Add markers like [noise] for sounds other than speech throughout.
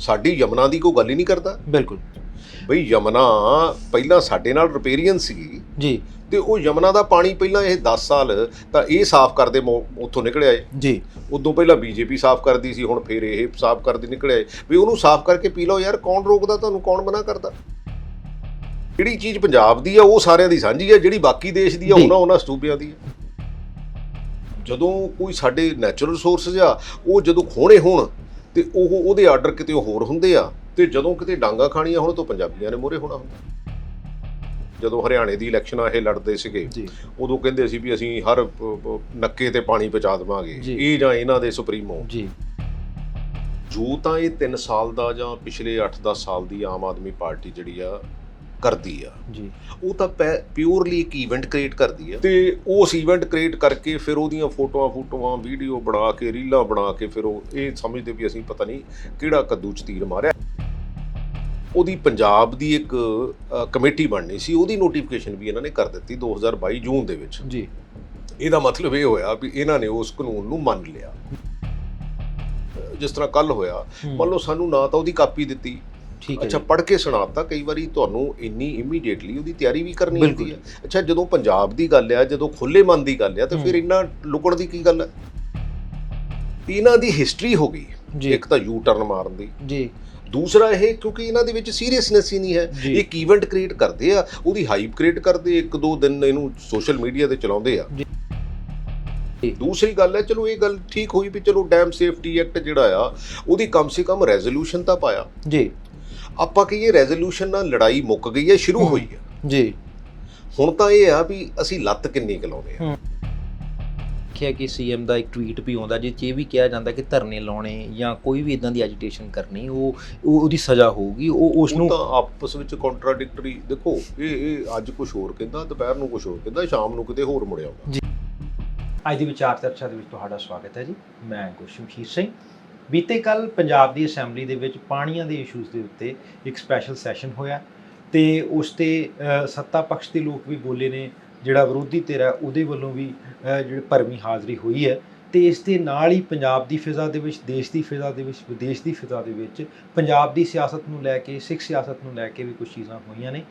ਸਾਡੀ ਯਮਨਾ ਦੀ ਕੋਈ ਗੱਲ ਹੀ ਨਹੀਂ ਕਰਦਾ। ਬਿਲਕੁਲ। ਬਈ ਯਮਨਾ ਪਹਿਲਾਂ ਸਾਡੇ ਨਾਲ ਰਿਪੇਰੀਅਨ ਸੀਗੀ। ਜੀ। ਤੇ ਉਹ ਯਮਨਾ ਦਾ ਪਾਣੀ ਪਹਿਲਾਂ ਇਹ 10 ਸਾਲ ਤਾਂ ਇਹ ਸਾਫ਼ ਕਰਦੇ ਉੱਥੋਂ ਨਿਕਲਿਆ ਏ ਜੀ। ਉਦੋਂ ਪਹਿਲਾਂ ਬੀਜੇਪੀ ਸਾਫ਼ ਕਰਦੀ ਸੀ ਹੁਣ ਫਿਰ ਇਹ ਸਾਫ਼ ਕਰਦੀ ਨਿਕਲਿਆ ਏ ਵੀ ਉਹਨੂੰ ਸਾਫ਼ ਕਰਕੇ ਪੀ ਲਓ ਯਾਰ ਕੌਣ ਰੋਕਦਾ ਤੁਹਾਨੂੰ ਕੌਣ ਮਨਾ ਕਰਦਾ? ਜਿਹੜੀ ਚੀਜ਼ ਪੰਜਾਬ ਦੀ ਆ ਉਹ ਸਾਰਿਆਂ ਦੀ ਸਾਂਝੀ ਆ ਜਿਹੜੀ ਬਾਕੀ ਦੇਸ਼ ਦੀ ਆ। ਉਹਨਾਂ ਉਹਨਾਂ ਸਟੂਬਿਆਂ ਦੀ ਆ। ਜਦੋਂ ਕੋਈ ਸਾਡੇ ਨੈਚੁਰਲ ਰਿਸੋਰਸਸ ਆ ਉਹ ਜਦੋਂ ਖੋਣੇ ਹੋਣ ਤੇ ਉਹ ਉਹਦੇ ਆਰਡਰ ਕਿਤੇ ਹੋਰ ਹੁੰਦੇ ਆ ਤੇ ਜਦੋਂ ਕਿਤੇ ਡਾਂਗਾ ਖਾਣੀਆਂ ਹੋਣ ਤਾਂ ਪੰਜਾਬੀਆਂ ਨੇ ਮੋਰੇ ਹੋਣਾ ਹੁੰਦਾ। ਜਦੋਂ ਹਰਿਆਣੇ ਦੀ ਇਲੈਕਸ਼ਨ ਇਹ ਲੜਦੇ ਸੀਗੇ ਉਦੋਂ ਕਹਿੰਦੇ ਸੀ ਵੀ ਅਸੀਂ ਹਰ ਨੱਕੇ ਤੇ ਪਾਣੀ ਪਹੁੰਚਾ ਦੇਵਾਂਗੇ। ਇਹ ਜਾਂ ਇਹਨਾਂ ਦੇ ਸੁਪਰੀਮੋ। ਜੀ। ਜੋ ਤਾਂ ਇਹ 3 ਸਾਲ ਦਾ ਜਾਂ ਪਿਛਲੇ 8-10 ਸਾਲ ਦੀ ਆਮ ਆਦਮੀ ਪਾਰਟੀ ਜਿਹੜੀ ਆ ਕਰਦੀ ਆ। ਜੀ। ਉਹ ਤਾਂ ਪਿਓਰਲੀ ਇੱਕ ਇਵੈਂਟ ਕ੍ਰੀਏਟ ਕਰਦੀ ਆ। ਤੇ ਉਸ ਇਵੈਂਟ ਕ੍ਰੀਏਟ ਕਰਕੇ ਫਿਰ ਉਹਦੀਆਂ ਫੋਟੋਆਂ ਫੋਟੋਆਂ ਵੀਡੀਓ ਬਣਾ ਕੇ ਰੀਲਾਂ ਬਣਾ ਕੇ ਫਿਰ ਉਹ ਇਹ ਸਮਝਦੇ ਵੀ ਅਸੀਂ ਪਤਾ ਨਹੀਂ ਕਿਹੜਾ ਕੱਦੂ ਚ ਤੀਰ ਮਾਰਿਆ। ਉਹਦੀ ਪੰਜਾਬ ਦੀ ਇੱਕ ਕਮੇਟੀ ਬਣਨੀ ਸੀ। ਉਹਦੀ ਨੋਟੀਫਿਕੇਸ਼ਨ ਵੀ ਇਹਨਾਂ ਨੇ ਕਰ ਦਿੱਤੀ 2022 ਜੂਨ ਦੇ ਵਿੱਚ। ਜੀ। ਇਹਦਾ ਮਤਲਬ ਇਹ ਹੋਇਆ ਵੀ ਇਹਨਾਂ ਨੇ ਉਸ ਕਾਨੂੰਨ ਨੂੰ ਮੰਨ ਲਿਆ। ਜਿਸ ਤਰ੍ਹਾਂ ਕੱਲ ਹੋਇਆ। ਮੰਨ ਲਓ ਸਾਨੂੰ ਨਾ ਤਾਂ ਉਹਦੀ ਕਾਪੀ ਦਿੱਤੀ। ਠੀਕ ਹੈ ਅੱਛਾ ਪੜ੍ਹ ਕੇ ਸੁਣਾਤਾ ਕਈ ਵਾਰੀ ਤੁਹਾਨੂੰ ਇੰਨੀ ਇਮੀਡੀਏਟਲੀ ਉਹਦੀ ਤਿਆਰੀ ਵੀ ਕਰਨੀ। ਹੁੰਦੀ ਹੈ। ਅੱਛਾ ਜਦੋਂ ਪੰਜਾਬ ਦੀ ਗੱਲ ਆ ਜਦੋਂ ਖੁੱਲੇ ਮਨ ਦੀ ਗੱਲ ਆ ਤਾਂ ਫਿਰ ਇੰਨਾ ਲੁਕਣ ਦੀ ਕੀ ਗੱਲ ਹੈ ਇਹਨਾਂ ਦੀ ਹਿਸਟਰੀ ਹੋ ਗਈ। ਇੱਕ ਤਾਂ ਯੂ ਟਰਨ ਮਾਰਨ ਦੀ। ਜੀ। ਦੂਸਰਾ ਇਹ ਕਿਉਂਕਿ ਇਹਨਾਂ ਦੇ ਵਿੱਚ ਸੀਰੀਅਸਨੈਸ ਹੀ ਨਹੀਂ ਹੈ। ਇੱਕ ਇਵੈਂਟ ਕ੍ਰੀਏਟ ਕਰਦੇ ਆ ਉਹਦੀ ਹਾਈਪ ਕ੍ਰੀਏਟ ਕਰਦੇ ਇੱਕ ਦੋ ਦਿਨ ਇਹਨੂੰ ਸੋਸ਼ਲ ਮੀਡੀਆ ਤੇ ਚਲਾਉਂਦੇ ਆ। ਜੀ। ਦੂਸਰੀ ਗੱਲ ਹੈ ਚਲੋ ਇਹ ਗੱਲ ਠੀਕ ਹੋਈ ਵੀ ਚਲੋ ਡੈਮ ਸੇਫਟੀ ਐਕਟ ਜਿਹੜਾ ਆ ਉਹਦੀ ਕਮ ਸੇ ਕਮ ਰੈਜ਼ੋਲੂਸ਼ਨ ਤਾਂ ਪਾਇਆ। ਜੀ। ਆਪਾਂ ਕਹੀਏ ਰੈਜ਼ੋਲੂਸ਼ਨ ਨਾਲ ਲੜਾਈ ਮੁੱਕ ਗਈ ਹੈ ਸ਼ੁਰੂ ਹੋਈ ਹੈ। ਜੀ। ਹੁਣ ਤਾਂ ਇਹ ਆ ਵੀ ਅਸੀਂ ਲੱਤ ਕਿੰਨੀ ਕਲਾਉਂਦੇ ਆ ਕਿਹਾ ਕਿ ਸੀਐਮ ਦਾ ਇੱਕ ਟਵੀਟ ਵੀ ਆਉਂਦਾ ਜਿਸ 'ਚ ਇਹ ਵੀ ਕਿਹਾ ਜਾਂਦਾ ਕਿ ਧਰਨੇ ਲਾਉਣੇ ਜਾਂ ਕੋਈ ਵੀ ਇਦਾਂ ਦੀ ਐਜੀਟੇਸ਼ਨ ਕਰਨੀ ਉਹ ਉਹ- ਉਹਦੀ ਸਜ਼ਾ ਹੋਊਗੀ ਉਹ ਉਸ ਨੂੰ ਤਾਂ ਆਪਸ ਵਿੱਚ ਕੰਟਰਾਡਿਕਟਰੀ ਦੇਖੋ ਇਹ ਇਹ ਅੱਜ ਕੁਝ ਹੋਰ ਕਹਿੰਦਾ ਦੁਪਹਿਰ ਨੂੰ ਕੁਝ ਹੋਰ ਕਹਿੰਦਾ ਸ਼ਾਮ ਨੂੰ ਕਿਤੇ ਹੋਰ ਮੁੜ ਆਉਂਦਾ। ਅੱਜ ਦੀ ਵਿਚਾਰ ਚਰਚਾ ਦੇ ਵਿੱਚ ਤੁਹਾਡਾ ਸਵਾਗਤ ਹੈ ਜੀ। ਮੈਂ ਗੁਰਸ਼ਮਸ਼ੀਰ ਸਿੰਘ ਬੀਤੇ ਕੱਲ ਪੰਜਾਬ ਦੀ ਅਸੈਂਬਲੀ ਦੇ ਵਿੱਚ ਪਾਣੀਆਂ ਦੇ ਇਸ਼ੂਜ਼ ਦੇ ਉੱਤੇ ਇੱਕ ਸਪੈਸ਼ਲ ਸੈਸ਼ਨ ਹੋਇਆ ਤੇ ਉਸ ਤੇ ਸੱਤਾ ਪਕਸ਼ ਦੇ ਲੋਕ ਵੀ ਬੋਲੇ ਨੇ, ਜਿਹੜਾ ਵਿਰੋਧੀ ਧਿਰ ਹੈ, ਉਹਦੇ ਵੱਲੋਂ ਵੀ ਜਿਹੜੀ ਭਰਵੀਂ ਹਾਜ਼ਰੀ ਹੋਈ ਹੈ ਤੇ ਇਸ ਦੇ ਨਾਲ ਹੀ ਪੰਜਾਬ ਦੀ ਫਿਜ਼ਾ ਦੇ ਵਿੱਚ, ਦੇਸ਼ ਦੀ ਫਿਜ਼ਾ ਦੇ ਵਿੱਚ, ਵਿਦੇਸ਼ ਦੀ ਫਿਜ਼ਾ ਦੇ ਵਿੱਚ, ਪੰਜਾਬ ਦੀ ਸਿਆਸਤ ਨੂੰ ਲੈ ਕੇ, ਸਿੱਖ ਸਿਆਸਤ ਨੂੰ ਲੈ ਕੇ ਵੀ ਕੁਝ ਚੀਜ਼ਾਂ ਹੋਈਆਂ ਨੇ।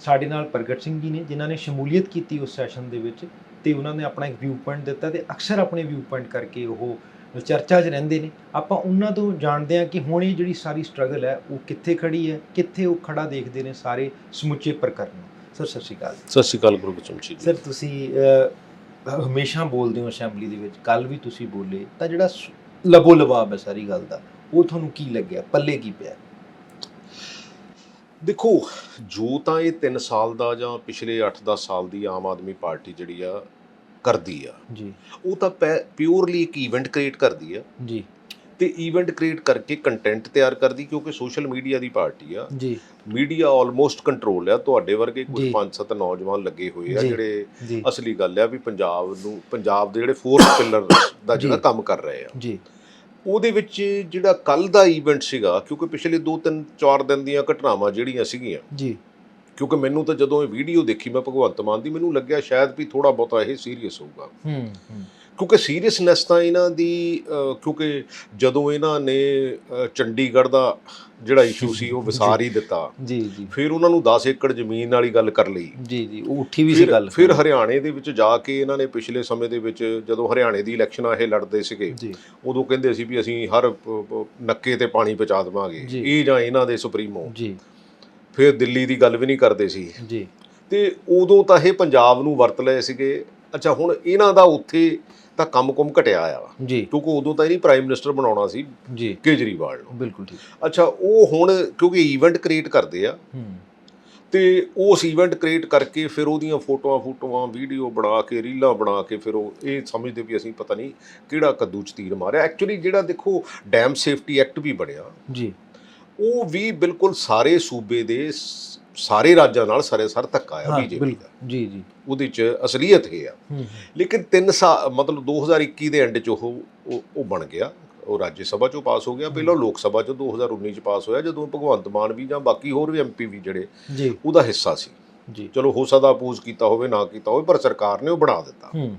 ਸਾਡੇ ਨਾਲ ਪ੍ਰਗਟ ਸਿੰਘ ਜੀ ਨੇ, ਜਿਨ੍ਹਾਂ ਨੇ ਸ਼ਮੂਲੀਅਤ ਕੀਤੀ ਉਸ ਸੈਸ਼ਨ ਦੇ ਵਿੱਚ ਤੇ ਉਹਨਾਂ ਨੇ ਆਪਣਾ ਇੱਕ ਵਿਊ ਪੁਆਇੰਟ ਦਿੱਤਾ ਤੇ ਅਕਸਰ ਆਪਣੇ ਵਿਊ ਪੁਆਇੰਟ ਕਰਕੇ ਉਹ ਚਰਚਾ 'ਚ ਰਹਿੰਦੇ ਨੇ। ਆਪਾਂ ਉਹਨਾਂ ਤੋਂ ਜਾਣਦੇ ਹਾਂ ਕਿ ਹੁਣ ਇਹ ਜਿਹੜੀ ਸਾਰੀ ਸਟਰਗਲ ਹੈ ਉਹ ਕਿੱਥੇ ਖੜੀ ਹੈ ਕਿੱਥੇ ਉਹ ਖੜਾ ਦੇਖਦੇ ਨੇ ਸਾਰੇ ਸਮੁੱਚੇ ਪ੍ਰਕਰਨ ਸਰ ਸਤਿ ਸ਼੍ਰੀ ਅਕਾਲ ਸਤਿ ਸ਼੍ਰੀ ਅਕਾਲ ਗੁਰੂ ਬਚਨ ਜੀ। ਸਰ ਤੁਸੀਂ ਹਮੇਸ਼ਾ ਬੋਲਦੇ ਹੋ ਅਸੈਂਬਲੀ ਦੇ ਵਿੱਚ ਕੱਲ ਵੀ ਤੁਸੀਂ ਬੋਲੇ ਤਾਂ ਜਿਹੜਾ ਲਬੋ ਲਬਾਬ ਹੈ ਸਾਰੀ ਗੱਲ ਦਾ ਉਹ ਤੁਹਾਨੂੰ ਕੀ ਲੱਗਿਆ? ਪੱਲੇ ਕੀ ਪਿਆ? ਦੇਖੋ ਜੋ ਤਾਂ ਇਹ 3 ਸਾਲ ਦਾ ਜਾਂ ਪਿਛਲੇ 8-10 ਸਾਲ ਦੀ ਆਮ ਆਦਮੀ ਪਾਰਟੀ ਜਿਹੜੀ ਆ ਕਰਦੀ ਆ। ਜੀ। ਉਹ ਤਾਂ ਪਿਓਰਲੀ ਇੱਕ ਇਵੈਂਟ ਕ੍ਰੀਏਟ ਕਰਦੀ ਆ। ਜੀ। ਤੇ ਇਵੈਂਟ ਕ੍ਰੀਏਟ ਕਰਕੇ ਕੰਟੈਂਟ ਤਿਆਰ ਕਰਦੀ ਕਿਉਂਕਿ ਸੋਸ਼ਲ ਮੀਡੀਆ ਦੀ ਪਾਰਟੀ ਆ। ਜੀ। ਮੀਡੀਆ ਆਲਮੋਸਟ ਕੰਟਰੋਲ ਆ। ਤੁਹਾਡੇ ਵਰਗੇ ਕੁਝ ਜੀ। ਪੰਜ ਸੱਤ ਨੌਜਵਾਨ ਲੱਗੇ ਹੋਏ ਆ। ਜਿਹੜੇ ਅਸਲੀ ਗੱਲ ਆ ਵੀ ਪੰਜਾਬ ਨੂੰ ਪੰਜਾਬ ਦੇ ਜਿਹੜੇ ਫੋਰਥ ਪਿਲਰ ਦਾ ਜਿਹੜਾ। ਕੰਮ ਕਰ ਰਹੇ ਆ। ਜੀ। ਉਹਦੇ ਵਿੱਚ ਜਿਹੜਾ ਕੱਲ ਦਾ ਇਵੈਂਟ ਸੀਗਾ ਕਿਉਂਕਿ ਪਿਛਲੇ 2-3 4 ਦਿਨ ਦੀਆਂ ਘਟਨਾਵਾਂ ਜਿਹੜੀਆਂ ਸੀਗੀਆਂ ਜੀ। ਕਿਉਂਕਿ ਮੈਨੂੰ ਤਾਂ ਜਦੋਂ ਇਹ ਵੀਡੀਓ ਦੇਖੀ ਮੈਂ ਭਗਵੰਤ ਮਾਨ ਦੀ ਮੈਨੂੰ ਲੱਗਿਆ ਸ਼ਾਇਦ ਵੀ ਥੋੜਾ ਬਹੁਤਾ ਇਹ ਸੀਰੀਅਸ ਹੋਊਗਾ। ਹੂੰ ਹੂੰ। ਕਿਉਂਕਿ ਸੀਰੀਅਸਨੈਸ ਤਾਂ ਇਹਨਾਂ ਦੀ ਕਿਉਂਕਿ ਜਦੋਂ ਇਹਨਾਂ ਨੇ ਚੰਡੀਗੜ੍ਹ ਦਾ ਜਿਹੜਾ ਇਸ਼ੂ ਸੀ ਉਹ ਵਿਸਾਰ ਹੀ ਦਿੱਤਾ। ਜੀ ਜੀ। ਫਿਰ ਉਹਨਾਂ ਨੂੰ 10 ਏਕੜ ਜ਼ਮੀਨ ਵਾਲੀ ਗੱਲ ਕਰ ਲਈ। ਜੀ ਜੀ ਉਹ ਉੱਠੀ ਵੀ ਸੀ ਗੱਲ। ਫਿਰ ਹਰਿਆਣੇ ਦੇ ਵਿੱਚ ਜਾ ਕੇ ਇਹਨਾਂ ਨੇ ਪਿਛਲੇ ਸਮੇਂ ਦੇ ਵਿੱਚ ਜਦੋਂ ਹਰਿਆਣੇ ਦੀ ਇਲੈਕਸ਼ਨ ਇਹ ਲੜਦੇ ਸੀਗੇ ਉਦੋਂ ਕਹਿੰਦੇ ਸੀ ਵੀ ਅਸੀਂ ਹਰ ਨੱਕੇ ਤੇ ਪਾਣੀ ਪਹੁੰਚਾ ਦੇਵਾਂਗੇ। ਇਹ ਜਾਂ ਇਹਨਾਂ ਦੇ ਸੁਪਰੀਮੋ। ਜੀ। ਫਿਰ ਦਿੱਲੀ ਦੀ ਗੱਲ ਵੀ ਨਹੀਂ ਕਰਦੇ ਸੀ। ਜੀ। ਤੇ ਉਦੋਂ ਤਾਂ ਇਹ ਪੰਜਾਬ ਨੂੰ ਵਰਤ ਲਏ ਸੀਗੇ। ਅੱਛਾ ਹੁਣ ਇਹਨਾਂ ਦਾ ਉੱਥੇ ਤਾਂ ਕੰਮ-ਕੁਮ ਘਟਿਆ ਆ। ਜੀ। ਕਿਉਂਕਿ ਉਦੋਂ ਤਾਂ ਇਹਨੀ ਪ੍ਰਾਈਮ ਮਿਨਿਸਟਰ ਬਣਾਉਣਾ ਸੀ ਜੀ। ਕੇਜਰੀਵਾਲ ਨੂੰ। ਬਿਲਕੁਲ ਠੀਕ। ਅੱਛਾ ਉਹ ਹੁਣ ਕਿਉਂਕਿ ਇਵੈਂਟ ਕ੍ਰੀਏਟ ਕਰਦੇ ਆ। ਤੇ ਉਸ ਇਵੈਂਟ ਕ੍ਰੀਏਟ ਕਰਕੇ ਫਿਰ ਉਹਦੀਆਂ ਫੋਟੋਆਂ ਫੋਟੋਆਂ ਵੀਡੀਓ ਬਣਾ ਕੇ ਰੀਲਾਂ ਬਣਾ ਕੇ ਫਿਰ ਉਹ ਇਹ ਸਮਝਦੇ ਵੀ ਅਸੀਂ ਪਤਾ ਨਹੀਂ ਕਿਹੜਾ ਕੱਦੂ ਚ ਤੀਰ ਮਾਰਿਆ। ਐਕਚੁਅਲੀ ਜਿਹੜਾ ਦੇਖੋ ਡੈਮ ਸੇਫਟੀ ਐਕਟ ਵੀ ਬਣਿਆ। ਜੀ। ਉਹ ਵੀ ਬਿਲਕੁਲ ਸਾਰੇ ਸੂਬੇ ਦੇ ਸਾਰੇ ਰਾਜਾਂ ਨਾਲ ਸਾਰੇ ਸਰ ਧੱਕਾ ਆ ਬੀਜੇਪੀ ਦਾ। ਜੀ ਜੀ। ਉਹਦੇ ਚ ਅਸਲੀਅਤ ਹੈ ਆ ਲੇਕਿਨ 3 ਸਾਲ ਮਤਲਬ 2021 ਦੇ ਐਂਡ ਚ ਉਹ ਉਹ- ਬਣ ਗਿਆ। ਉਹ ਰਾਜ ਸਭਾ ਚੋਂ ਪਾਸ ਹੋ ਗਿਆ। ਪਹਿਲਾਂ ਲੋਕ ਸਭਾ ਚੋਂ 2019 ਚ ਪਾਸ ਹੋਇਆ ਜਦੋਂ ਭਗਵੰਤ ਮਾਨ ਵੀ ਜਾਂ ਬਾਕੀ ਹੋਰ ਵੀ ਐਮਪੀ ਵੀ ਜਿਹੜੇ ਉਹਦਾ ਹਿੱਸਾ ਸੀ। ਜੀ। ਚਲੋ ਹੋ ਸਕਦਾ ਅਪੋਜ਼ ਕੀਤਾ ਹੋਵੇ ਨਾ ਕੀਤਾ ਹੋਵੇ ਪਰ ਸਰਕਾਰ ਨੇ ਉਹ ਬਣਾ ਦਿੱਤਾ। ਹੂੰ